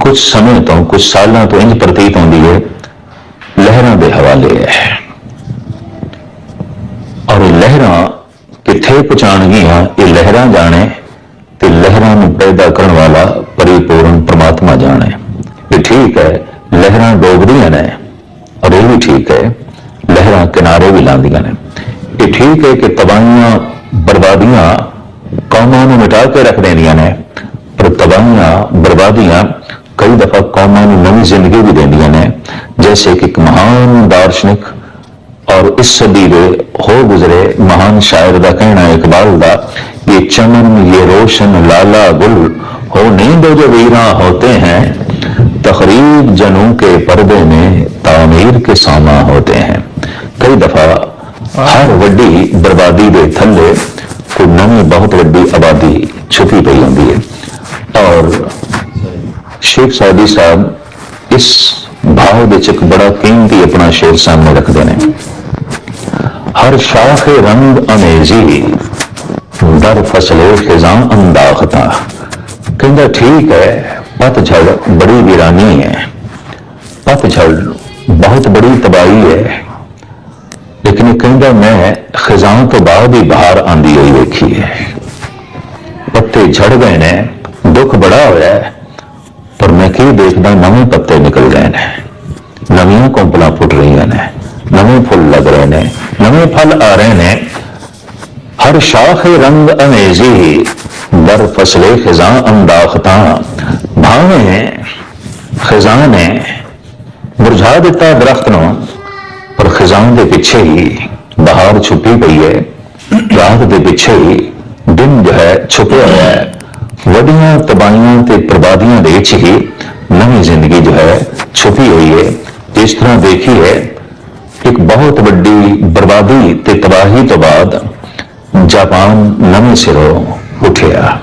ਕੁਝ ਸਮੇਂ ਤੋਂ, ਕੁਝ ਸਾਲਾਂ ਤੋਂ ਇੰਜ ਪ੍ਰਤੀਤ ਹੁੰਦੀ ਹੈ, ਲਹਿਰਾਂ ਦੇ ਹਵਾਲੇ ਹੈ। ਔਰ ਲਹਿਰਾਂ ਕਿੱਥੇ ਪਹੁੰਚਾਣਗੀਆਂ ਇਹ ਲਹਿਰਾਂ ਜਾਣੇ ਤੇ ਲਹਿਰਾਂ ਨੂੰ ਪੈਦਾ ਕਰਨ ਵਾਲਾ ਪਰਿਪੂਰਨ ਪ੍ਰਮਾਤਮਾ ਜਾਣੇ। ਇਹ ਠੀਕ ਹੈ, ਲਹਿਰਾਂ ਡੋਬਦੀਆਂ ਨੇ, ਔਰ ਇਹ ਵੀ ਠੀਕ ਹੈ, ਲਹਿਰਾਂ ਕਿਨਾਰੇ ਵੀ ਲਾਉਂਦੀਆਂ ਨੇ। ਇਹ ਠੀਕ ਹੈ ਕਿ ਤਬਾਹੀਆਂ ਬਰਬਾਦੀਆਂ ਕੌਮਾਂ ਨੂੰ ਮਿਟਾ ਕੇ ਰੱਖ ਦਿੰਦੀਆਂ ਨੇ, ਪਰ ਤਬਾਹੀਆਂ, ਬਰਬਾਦੀਆਂ ਕਈ ਦਫਾ ਕੌਮਾਂ ਨੂੰ ਨਵੀਂ ਜ਼ਿੰਦਗੀ ਵੀ ਦਿੰਦੀਆਂ ਨੇ, ਜੈਸੇ ਕਿ ਇੱਕ ਮਹਾਨ ਦਾਰਸ਼ਨਿਕ اور اس صدی دے ہو گزرے مہان شاعر دا کہنا اقبال دا، یہ چمن، یہ روشن لالا گل ہونے دو جو ویراں ہوتے ہیں تخریب جنوں کے پردے میں تعمیر کے ساما ہوتے ہیں۔ کئی دفعہ ہر وڈی بربادی دے تھلے کوئی نمی بہت وڈی آبادی چھپی پئی ہوندی ہے۔ اور شیخ سعودی صاحب اس بھاؤ دے چک بڑا قیمتی اپنا شیر سامنے رکھتے ہیں۔ ਹਰ ਸ਼ਾਖ ਰੰਗ ਅਮੇਜ਼ੀ, ਦਰ ਫਸਲੇ ਖਿਜ਼ਾਂ ਅੰਦਾਖਤਾ। ਕਹਿੰਦਾ, ਠੀਕ ਹੈ ਪਤਝੜ ਬੜੀ ਵੀਰਾਨੀ ਹੈ। ਪਤਝੜ ਬਹੁਤ ਬੜੀ ਤਬਾਹੀ ਹੈ। ਲੇਕਿਨ ਕਹਿੰਦਾ, ਮੈਂ ਖਿਜ਼ਾਂ ਤੋਂ ਬਾਅਦ ਹੀ ਬਾਹਰ ਆਂਦੀ ਹੋਈ ਵੇਖੀ ਹੈ। ਪੱਤੇ ਝੜ ਗਏ ਨੇ, ਦੁੱਖ ਬੜਾ ਹੋਇਆ ਪਰ ਮੈਂ ਕੀ ਦੇਖਦਾ, ਨਵੇਂ ਪੱਤੇ ਨਿਕਲ ਗਏ ਨੇ। ਨਵੀਆਂ ਕੰਪਲਾਂ ਫੁੱਟ ਰਹੀਆਂ ਨੇ, ਨਵੇਂ ਫੁੱਲ ਲੱਗ ਰਹੇ ਨੇ। ਨਵੇਂ ਫਲ ਆ ਰਹੇ ਨੇ। ਹਰ ਸ਼ਾਖ ਰੰਗ ਅਮੇਜ਼ੀ ਦਰ ਫਸਲੇ ਖਿਜ਼ਾਂ ਅੰਦਾਖਤਾ ਭਾਵੇਂ ਖਿਜ਼ਾਂ ਨੇ ਮੁਰਝਾ ਦਿੱਤਾ ਦਰਖਤ ਨੂੰ, ਪਰ ਖਜ਼ਾਂ ਦੇ ਪਿੱਛੇ ਹੀ ਬਹਾਰ ਛੁਪੀ ਪਈ ਹੈ ਰਾਤ ਦੇ ਪਿੱਛੇ ਹੀ ਦਿਨ ਜੋ ਹੈ ਛੁਪਿਆ ਹੋਇਆ ਹੈ। ਵੱਡੀਆਂ ਤਬਾਹੀਆਂ ਤੇ ਬਰਬਾਦੀਆਂ ਦੇ ਵਿੱਚ ਹੀ ਨਵੀਂ ਜ਼ਿੰਦਗੀ ਜੋ ਹੈ ਛੁਪੀ ਹੋਈ ਹੈ ਇਸ ਤਰ੍ਹਾਂ ਦੇਖੀ ਹੈ ਇੱਕ ਬਹੁਤ ਵੱਡੀ ਬਰਬਾਦੀ ਤੇ ਤਬਾਹੀ ਤੋਂ ਬਾਅਦ ਜਾਪਾਨ ਨਵੇਂ ਸਿਰੋਂ ਉੱਠਿਆ।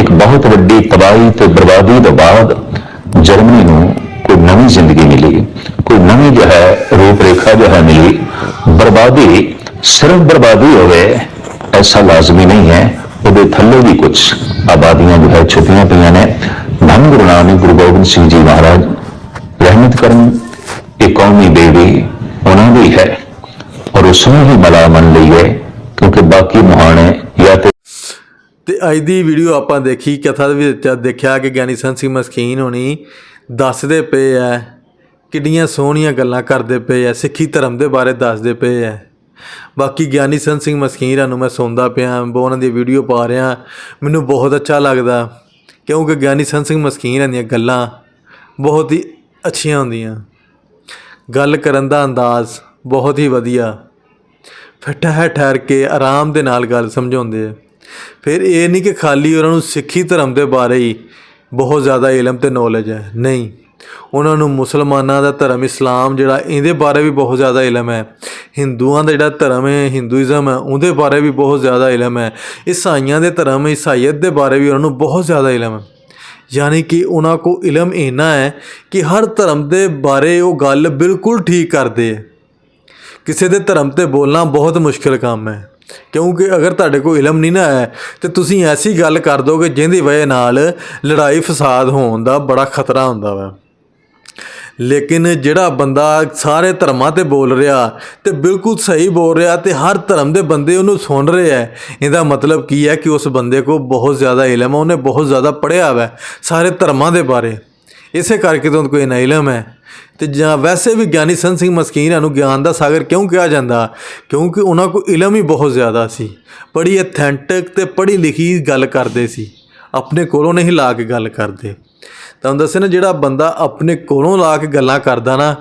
ਇੱਕ ਬਹੁਤ ਵੱਡੀ ਤਬਾਹੀ ਤੇ ਬਰਬਾਦੀ ਤੋਂ ਬਾਅਦ ਜਰਮਨੀ ਨੂੰ ਕੋਈ ਨਵੀਂ ਜ਼ਿੰਦਗੀ ਮਿਲੀ। ਕੋਈ ਨਵੀਂ ਜੋ ਹੈ, ਰੂਪਰੇਖਾ ਜੋ ਹੈ ਮਿਲੀ। ਬਰਬਾਦੀ ਸਿਰਫ ਬਰਬਾਦੀ ਹੋਵੇ, ਐਸਾ ਲਾਜ਼ਮੀ ਨਹੀਂ ਹੈ। ਉਹਦੇ ਥੱਲੇ ਵੀ ਕੁਝ ਆਬਾਦੀਆਂ ਜੋ ਹੈ ਛੁਪੀਆਂ ਪਈਆਂ ਨੇ। ਧੰਨ ਗੁਰੂ ਨਾਨਕ ਗੁਰੂ ਗੋਬਿੰਦ ਸਿੰਘ ਜੀ ਮਹਾਰਾਜ, ਰਹਿਮਤ ਕਰਨ ਇਹ ਕੌਮੀ ਦੇਵੀ ਉਹਨਾਂ ਦੀ ਹੈ ਔਰ ਉਸ ਨੂੰ ਹੀ ਮਲਾ ਮੰਨ ਹੈ ਕਿਉਂਕਿ ਬਾਕੀ ਮੁਹਾਣੇ ਜਾਂ ਤੇ ਤੇ ਅੱਜ ਦੀ ਵੀਡੀਓ ਆਪਾਂ ਦੇਖੀ, ਕਥਾ ਦੇ ਵਿੱਚ ਦੇਖਿਆ ਕਿ ਗਿਆਨੀ ਸੰਤ ਸਿੰਘ ਮਸਕੀਨ ਹੋਣੀ ਦੱਸਦੇ ਪਏ ਐ ਕਿੰਨੀਆਂ ਸੋਹਣੀਆਂ ਗੱਲਾਂ ਕਰਦੇ ਪਏ ਐ, ਸਿੱਖੀ ਧਰਮ ਦੇ ਬਾਰੇ ਦੱਸਦੇ ਪਏ ਐ। ਬਾਕੀ ਗਿਆਨੀ ਸੰਤ ਸਿੰਘ ਮਸਕੀਨ ਨੂੰ ਮੈਂ ਸੁਣਦਾ ਪਿਆ, ਬਹੁਤ ਉਹਨਾਂ ਦੀ ਵੀਡੀਓ ਪਾ ਰਿਹਾ, ਮੈਨੂੰ ਬਹੁਤ ਅੱਛਾ ਲੱਗਦਾ, ਕਿਉਂਕਿ ਗਿਆਨੀ ਸੰਤ ਸਿੰਘ ਮਸਕੀਨ ਦੀਆਂ ਗੱਲਾਂ ਬਹੁਤ ਹੀ ਅੱਛੀਆਂ ਹੁੰਦੀਆਂ। ਗੱਲ ਕਰਨ ਦਾ ਅੰਦਾਜ਼ ਬਹੁਤ ਹੀ ਵਧੀਆ। ਫਿਰ ਠਹਿਰ ਠਹਿਰ ਕੇ ਆਰਾਮ ਦੇ ਨਾਲ ਗੱਲ ਸਮਝਾਉਂਦੇ ਆ। ਫਿਰ ਇਹ ਨਹੀਂ ਕਿ ਖਾਲੀ ਉਹਨਾਂ ਨੂੰ ਸਿੱਖੀ ਧਰਮ ਦੇ ਬਾਰੇ ਹੀ ਬਹੁਤ ਜ਼ਿਆਦਾ ਇਲਮ ਤੇ ਨੌਲੇਜ ਹੈ। ਨਹੀਂ, ਉਹਨਾਂ ਨੂੰ ਮੁਸਲਮਾਨਾਂ ਦਾ ਧਰਮ ਇਸਲਾਮ ਜਿਹੜਾ ਇਹਦੇ ਬਾਰੇ ਵੀ ਬਹੁਤ ਜ਼ਿਆਦਾ ਇਲਮ ਹੈ। ਹਿੰਦੂਆਂ ਦਾ ਜਿਹੜਾ ਧਰਮ ਹੈ, ਹਿੰਦੂਇਜ਼ਮ ਹੈ, ਉਹਦੇ ਬਾਰੇ ਵੀ ਬਹੁਤ ਜ਼ਿਆਦਾ ਇਲਮ ਹੈ। ਈਸਾਈਆਂ ਦੇ ਧਰਮ, ਈਸਾਈਅਤ ਦੇ ਬਾਰੇ ਵੀ ਉਹਨਾਂ ਨੂੰ ਬਹੁਤ ਜ਼ਿਆਦਾ ਇਲਮ ਹੈ। ਯਾਨੀ ਕਿ ਉਹਨਾਂ ਕੋ ਇਲਮ ਇੰਨਾ ਹੈ ਕਿ ਹਰ ਧਰਮ ਦੇ ਬਾਰੇ ਉਹ ਗੱਲ ਬਿਲਕੁਲ ਠੀਕ ਕਰਦੇ ਹੈ ਕਿਸੇ ਦੇ ਧਰਮ ਤੇ ਬੋਲਣਾ ਬਹੁਤ ਮੁਸ਼ਕਿਲ ਕੰਮ ਹੈ। ਕਿਉਂਕਿ ਅਗਰ ਤੁਹਾਡੇ ਕੋਲ ਇਲਮ ਨਹੀਂ ਨਾ ਹੈ, ਤੇ ਤੁਸੀਂ ਐਸੀ ਗੱਲ ਕਰ ਦੋਗੇ ਜਿਹਦੀ ਵਜ੍ਹਾ ਨਾਲ ਲੜਾਈ ਫਸਾਦ ਹੋਣ ਦਾ ਬੜਾ ਖਤਰਾ ਹੁੰਦਾ ਵਾ। ਲੇਕਿਨ ਜਿਹੜਾ ਬੰਦਾ ਸਾਰੇ ਧਰਮਾਂ ਤੇ ਬੋਲ ਰਿਹਾ ਤੇ ਬਿਲਕੁਲ ਸਹੀ ਬੋਲ ਰਿਹਾ ਤੇ ਹਰ ਧਰਮ ਦੇ ਬੰਦੇ ਉਹਨੂੰ ਸੁਣ ਰਹੇ ਹੈ ਇਹਦਾ ਮਤਲਬ ਕੀ ਹੈ ਕਿ ਉਸ ਬੰਦੇ ਕੋ ਬਹੁਤ ਜ਼ਿਆਦਾ ਇਲਮ ਹੈ ਉਹਨੇ ਬਹੁਤ ਜ਼ਿਆਦਾ ਪੜ੍ਹਿਆ ਹੋਇਆ ਸਾਰੇ ਧਰਮਾਂ ਦੇ ਬਾਰੇ। ਇਸੇ ਕਰਕੇ ਤਾਂ ਉਹਨੂੰ ਕੋਈ ਨਾ ਇਲਮ ਹੈ ਤੇ ਜਾਂ ਵੈਸੇ ਵੀ ਗਿਆਨੀ ਸੰਤ ਸਿੰਘ ਮਸਕੀਨ ਨੂੰ ਗਿਆਨ ਦਾ ਸਾਗਰ ਕਿਉਂ ਕਿਹਾ ਜਾਂਦਾ? ਕਿਉਂਕਿ ਉਹਨਾਂ ਕੋਲ ਇਲਮ ਹੀ ਬਹੁਤ ਜ਼ਿਆਦਾ ਸੀ। ਬੜੀ ਅਥੈਂਟਿਕ ਤੇ ਪੜ੍ਹੀ ਲਿਖੀ ਗੱਲ ਕਰਦੇ ਸੀ। ਆਪਣੇ ਕੋਲੋਂ ਨਹੀਂ ਲਾ ਕੇ ਗੱਲ ਕਰਦੇ। ਤੁਹਾਨੂੰ ਦੱਸਿਆ ਨਾ, ਜਿਹੜਾ ਬੰਦਾ ਆਪਣੇ ਕੋਲੋਂ ਲਾ ਕੇ ਗੱਲਾਂ ਕਰਦਾ ਨਾ,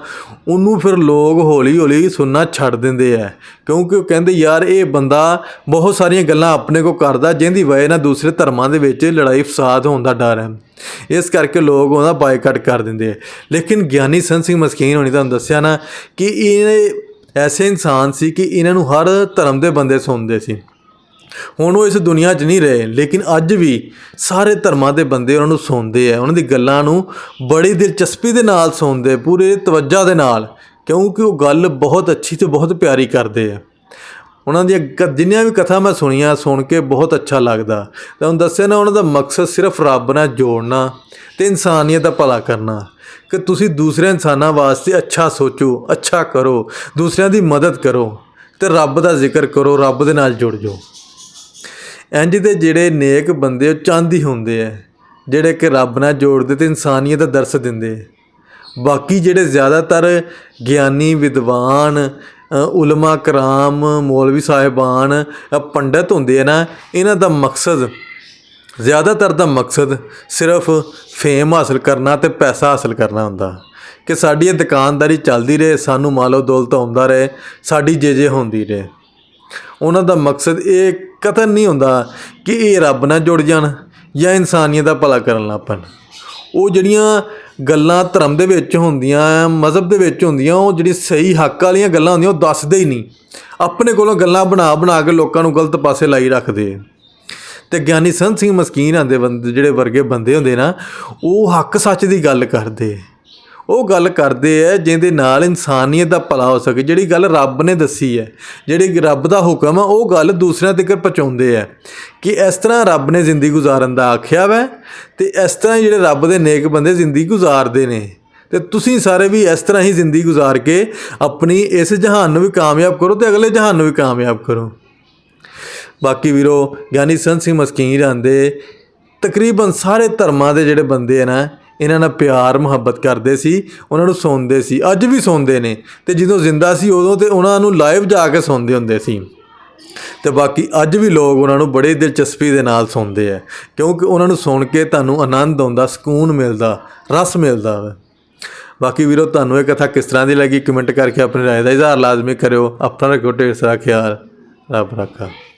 ਉਹਨੂੰ ਫਿਰ ਲੋਕ ਹੌਲੀ ਹੌਲੀ ਸੁਣਨਾ ਛੱਡ ਦਿੰਦੇ ਆ। ਕਿਉਂਕਿ ਉਹ ਕਹਿੰਦੇ, ਯਾਰ, ਇਹ ਬੰਦਾ ਬਹੁਤ ਸਾਰੀਆਂ ਗੱਲਾਂ ਆਪਣੇ ਕੋ ਕਰਦਾ, ਜਿਹਦੀ ਵਜ੍ਹਾ ਨਾਲ ਦੂਸਰੇ ਧਰਮਾਂ ਦੇ ਵਿੱਚ ਲੜਾਈ ਫਸਾਦ ਹੋਣ ਦਾ ਡਰ ਹੈ। ਇਸ ਕਰਕੇ ਲੋਕ ਉਹਦਾ ਬਾਈਕਾਟ ਕਰ ਦਿੰਦੇ ਆ। ਲੇਕਿਨ ਗਿਆਨੀ ਸੰਤ ਸਿੰਘ ਮਸਕੀਨ ਹੋਣੀ ਤੁਹਾਨੂੰ ਦੱਸਿਆ ਨਾ ਕਿ ਇਹ ਐਸੇ ਇਨਸਾਨ ਸੀ ਕਿ ਇਹਨਾਂ ਨੂੰ ਹਰ ਧਰਮ ਦੇ ਬੰਦੇ ਸੁਣਦੇ ਸੀ। ਹੁਣ ਉਹ ਇਸ ਦੁਨੀਆ 'ਚ ਨਹੀਂ ਰਹੇ, ਲੇਕਿਨ ਅੱਜ ਵੀ ਸਾਰੇ ਧਰਮਾਂ ਦੇ ਬੰਦੇ ਉਹਨਾਂ ਨੂੰ ਸੁਣਦੇ ਆ, ਉਹਨਾਂ ਦੀ ਗੱਲਾਂ ਨੂੰ ਬੜੀ ਦਿਲਚਸਪੀ ਦੇ ਨਾਲ ਸੁਣਦੇ ਪੂਰੇ ਤਵੱਜਾ ਦੇ ਨਾਲ, ਕਿਉਂਕਿ ਉਹ ਗੱਲ ਬਹੁਤ ਅੱਛੀ ਤੇ ਬਹੁਤ ਪਿਆਰੀ ਕਰਦੇ ਆ। ਉਹਨਾਂ ਦੀਆਂ ਕ- ਜਿੰਨੀਆਂ ਵੀ ਕਥਾ ਮੈਂ ਸੁਣੀਆਂ, ਸੁਣ ਕੇ ਬਹੁਤ ਅੱਛਾ ਲੱਗਦਾ। ਤਾਂ ਹੁਣ ਦੱਸਿਆ ਨਾ, ਉਹਨਾਂ ਦਾ ਮਕਸਦ ਸਿਰਫ ਰੱਬ ਨਾਲ ਜੋੜਨਾ ਤੇ ਇਨਸਾਨੀਅਤ ਦਾ ਭਲਾ ਕਰਨਾ। ਕਿ ਤੁਸੀਂ ਦੂਸਰੇ ਇਨਸਾਨਾਂ ਵਾਸਤੇ ਅੱਛਾ ਸੋਚੋ, ਅੱਛਾ ਕਰੋ, ਦੂਸਰਿਆਂ ਦੀ ਮਦਦ ਕਰੋ ਤੇ ਰੱਬ ਦਾ ਜ਼ਿਕਰ ਕਰੋ, ਰੱਬ ਦੇ ਨਾਲ ਜੁੜ ਜਾਓ। ਇੰਜ ਦੇ ਜਿਹੜੇ ਨੇਕ ਬੰਦੇ ਉਹ ਚਾਂਦੀ ਹੁੰਦੇ ਆ ਜਿਹੜੇ ਕਿ ਰੱਬ ਨਾਲ ਜੋੜਦੇ ਤੇ ਇਨਸਾਨੀਅਤ ਦਾ ਦਰਸ ਦਿੰਦੇ ਬਾਕੀ ਜਿਹੜੇ ਜ਼ਿਆਦਾਤਰ ਗਿਆਨੀ ਵਿਦਵਾਨ ਉਲਮਾ ਕਰਾਮ ਮੌਲਵੀ ਸਾਹਿਬਾਨ ਅ, ਪੰਡਤ ਹੁੰਦੇ ਆ ਨਾ ਇਹਨਾਂ ਦਾ ਮਕਸਦ ਜ਼ਿਆਦਾਤਰ ਦਾ ਮਕਸਦ ਸਿਰਫ ਫੇਮ ਹਾਸਲ ਕਰਨਾ ਤੇ ਪੈਸਾ ਹਾਸਲ ਕਰਨਾ ਹੁੰਦਾ। ਕਿ ਸਾਡੀ ਇਹ ਦੁਕਾਨਦਾਰੀ ਚੱਲਦੀ ਰਹੇ ਸਾਨੂੰ ਮਾਲੋ ਦੌਲਤ ਆਉਂਦਾ ਰਹੇ ਸਾਡੀ ਜੇ ਜੇ ਹੁੰਦੀ ਰਹੇ। ਉਹਨਾਂ ਦਾ ਮਕਸਦ ਇਹ ਕਤਨ ਨਹੀਂ ਹੁੰਦਾ ਕਿ ਇਹ ਰੱਬ ਨਾਲ ਜੁੜ ਜਾਣ ਜਾਂ ਇਨਸਾਨੀਅਤ ਦਾ ਭਲਾ ਕਰਨ ਲੱਗ ਪੈਣ। ਉਹ ਜਿਹੜੀਆਂ ਗੱਲਾਂ ਧਰਮ ਦੇ ਵਿੱਚ ਹੁੰਦੀਆਂ, ਮਜ਼ਹਬ ਦੇ ਵਿੱਚ ਹੁੰਦੀਆਂ, ਉਹ ਜਿਹੜੀ ਸਹੀ ਹੱਕ ਵਾਲੀਆਂ ਗੱਲਾਂ ਹੁੰਦੀਆਂ, ਉਹ ਦੱਸਦੇ ਹੀ ਨਹੀਂ। ਆਪਣੇ ਕੋਲੋਂ ਗੱਲਾਂ ਬਣਾ ਬਣਾ ਕੇ ਲੋਕਾਂ ਨੂੰ ਗਲਤ ਪਾਸੇ ਲਾਈ ਰੱਖਦੇ। ਆ ਤੇ ਗਿਆਨੀ ਸੰਤ ਸਿੰਘ ਮਸਕੀਨ ਆਂਦੇ ਬੰਦੇ, ਜਿਹੜੇ ਵਰਗੇ ਬੰਦੇ ਹੁੰਦੇ ਨਾ, ਉਹ ਹੱਕ ਸੱਚ ਦੀ ਗੱਲ ਕਰਦੇ। ਉਹ ਗੱਲ ਕਰਦੇ ਐ ਜਿਹਦੇ ਨਾਲ ਇਨਸਾਨੀਅਤ ਦਾ ਭਲਾ ਹੋ ਸਕੇ, ਜਿਹੜੀ ਗੱਲ ਰੱਬ ਨੇ ਦੱਸੀ ਹੈ, ਜਿਹੜੀ ਰੱਬ ਦਾ ਹੁਕਮ ਆ, ਉਹ ਗੱਲ ਦੂਸਰਿਆਂ ਤੱਕ ਪਹੁੰਚਾਉਂਦੇ ਆ। ਕਿ ਇਸ ਤਰ੍ਹਾਂ ਰੱਬ ਨੇ ਜ਼ਿੰਦਗੀ ਗੁਜ਼ਾਰਨ ਦਾ ਆਖਿਆ ਵੈ ਤੇ ਇਸ ਤਰ੍ਹਾਂ ਹੀ ਜਿਹੜੇ ਰੱਬ ਦੇ ਨੇਕ ਬੰਦੇ ਜ਼ਿੰਦਗੀ ਗੁਜ਼ਾਰਦੇ ਨੇ। ਤੇ ਤੁਸੀਂ ਸਾਰੇ ਵੀ ਇਸ ਤਰ੍ਹਾਂ ਹੀ ਜ਼ਿੰਦਗੀ ਗੁਜ਼ਾਰ ਕੇ ਆਪਣੀ ਇਸ ਜਹਾਨ ਨੂੰ ਵੀ ਕਾਮਯਾਬ ਕਰੋ ਤੇ ਅਗਲੇ ਜਹਾਨ ਨੂੰ ਵੀ ਕਾਮਯਾਬ ਕਰੋ। ਬਾਕੀ ਵੀਰੋ, ਗਿਆਨੀ ਸੰਤ ਸਿੰਘ ਮਸਕੀਨ ਆਂਦੇ ਤਕਰੀਬਨ ਸਾਰੇ ਧਰਮਾਂ ਦੇ ਜਿਹੜੇ ਬੰਦੇ ਆ ਨਾ ਇਹਨਾਂ ਨਾਲ ਪਿਆਰ, ਮੁਹੱਬਤ ਕਰਦੇ ਸੀ, ਉਹਨਾਂ ਨੂੰ ਸੁਣਦੇ ਸੀ, ਅੱਜ ਵੀ ਸੁਣਦੇ ਨੇ ਤੇ ਜਦੋਂ ਜ਼ਿੰਦਾ ਸੀ ਉਦੋਂ ਤੇ ਉਹਨਾਂ ਨੂੰ ਲਾਈਵ ਜਾ ਕੇ ਸੁਣਦੇ ਹੁੰਦੇ ਸੀ। ਤੇ ਬਾਕੀ ਅੱਜ ਵੀ ਲੋਕ ਉਹਨਾਂ ਨੂੰ ਬੜੇ ਦਿਲਚਸਪੀ ਦੇ ਨਾਲ ਸੁਣਦੇ ਆ, ਕਿਉਂਕਿ ਉਹਨਾਂ ਨੂੰ ਸੁਣ ਕੇ ਤੁਹਾਨੂੰ ਆਨੰਦ ਆਉਂਦਾ, ਸਕੂਨ ਮਿਲਦਾ, ਰਸ ਮਿਲਦਾ ਵਾ। ਬਾਕੀ ਵੀਰੋ, ਤੁਹਾਨੂੰ ਇਹ ਕਥਾ ਕਿਸ ਤਰ੍ਹਾਂ ਦੀ ਲੱਗੀ? ਕਮੈਂਟ ਕਰਕੇ ਆਪਣੀ ਰਾਏ ਦਾ ਇਜ਼ਹਾਰ ਲਾਜ਼ਮੀ ਕਰਿਓ। ਆਪਣਾ ਰੱਖੋ ਢੇਰ ਸਾਰਾ ਖਿਆਲ। ਰੱਬ ਰੱਖਾ।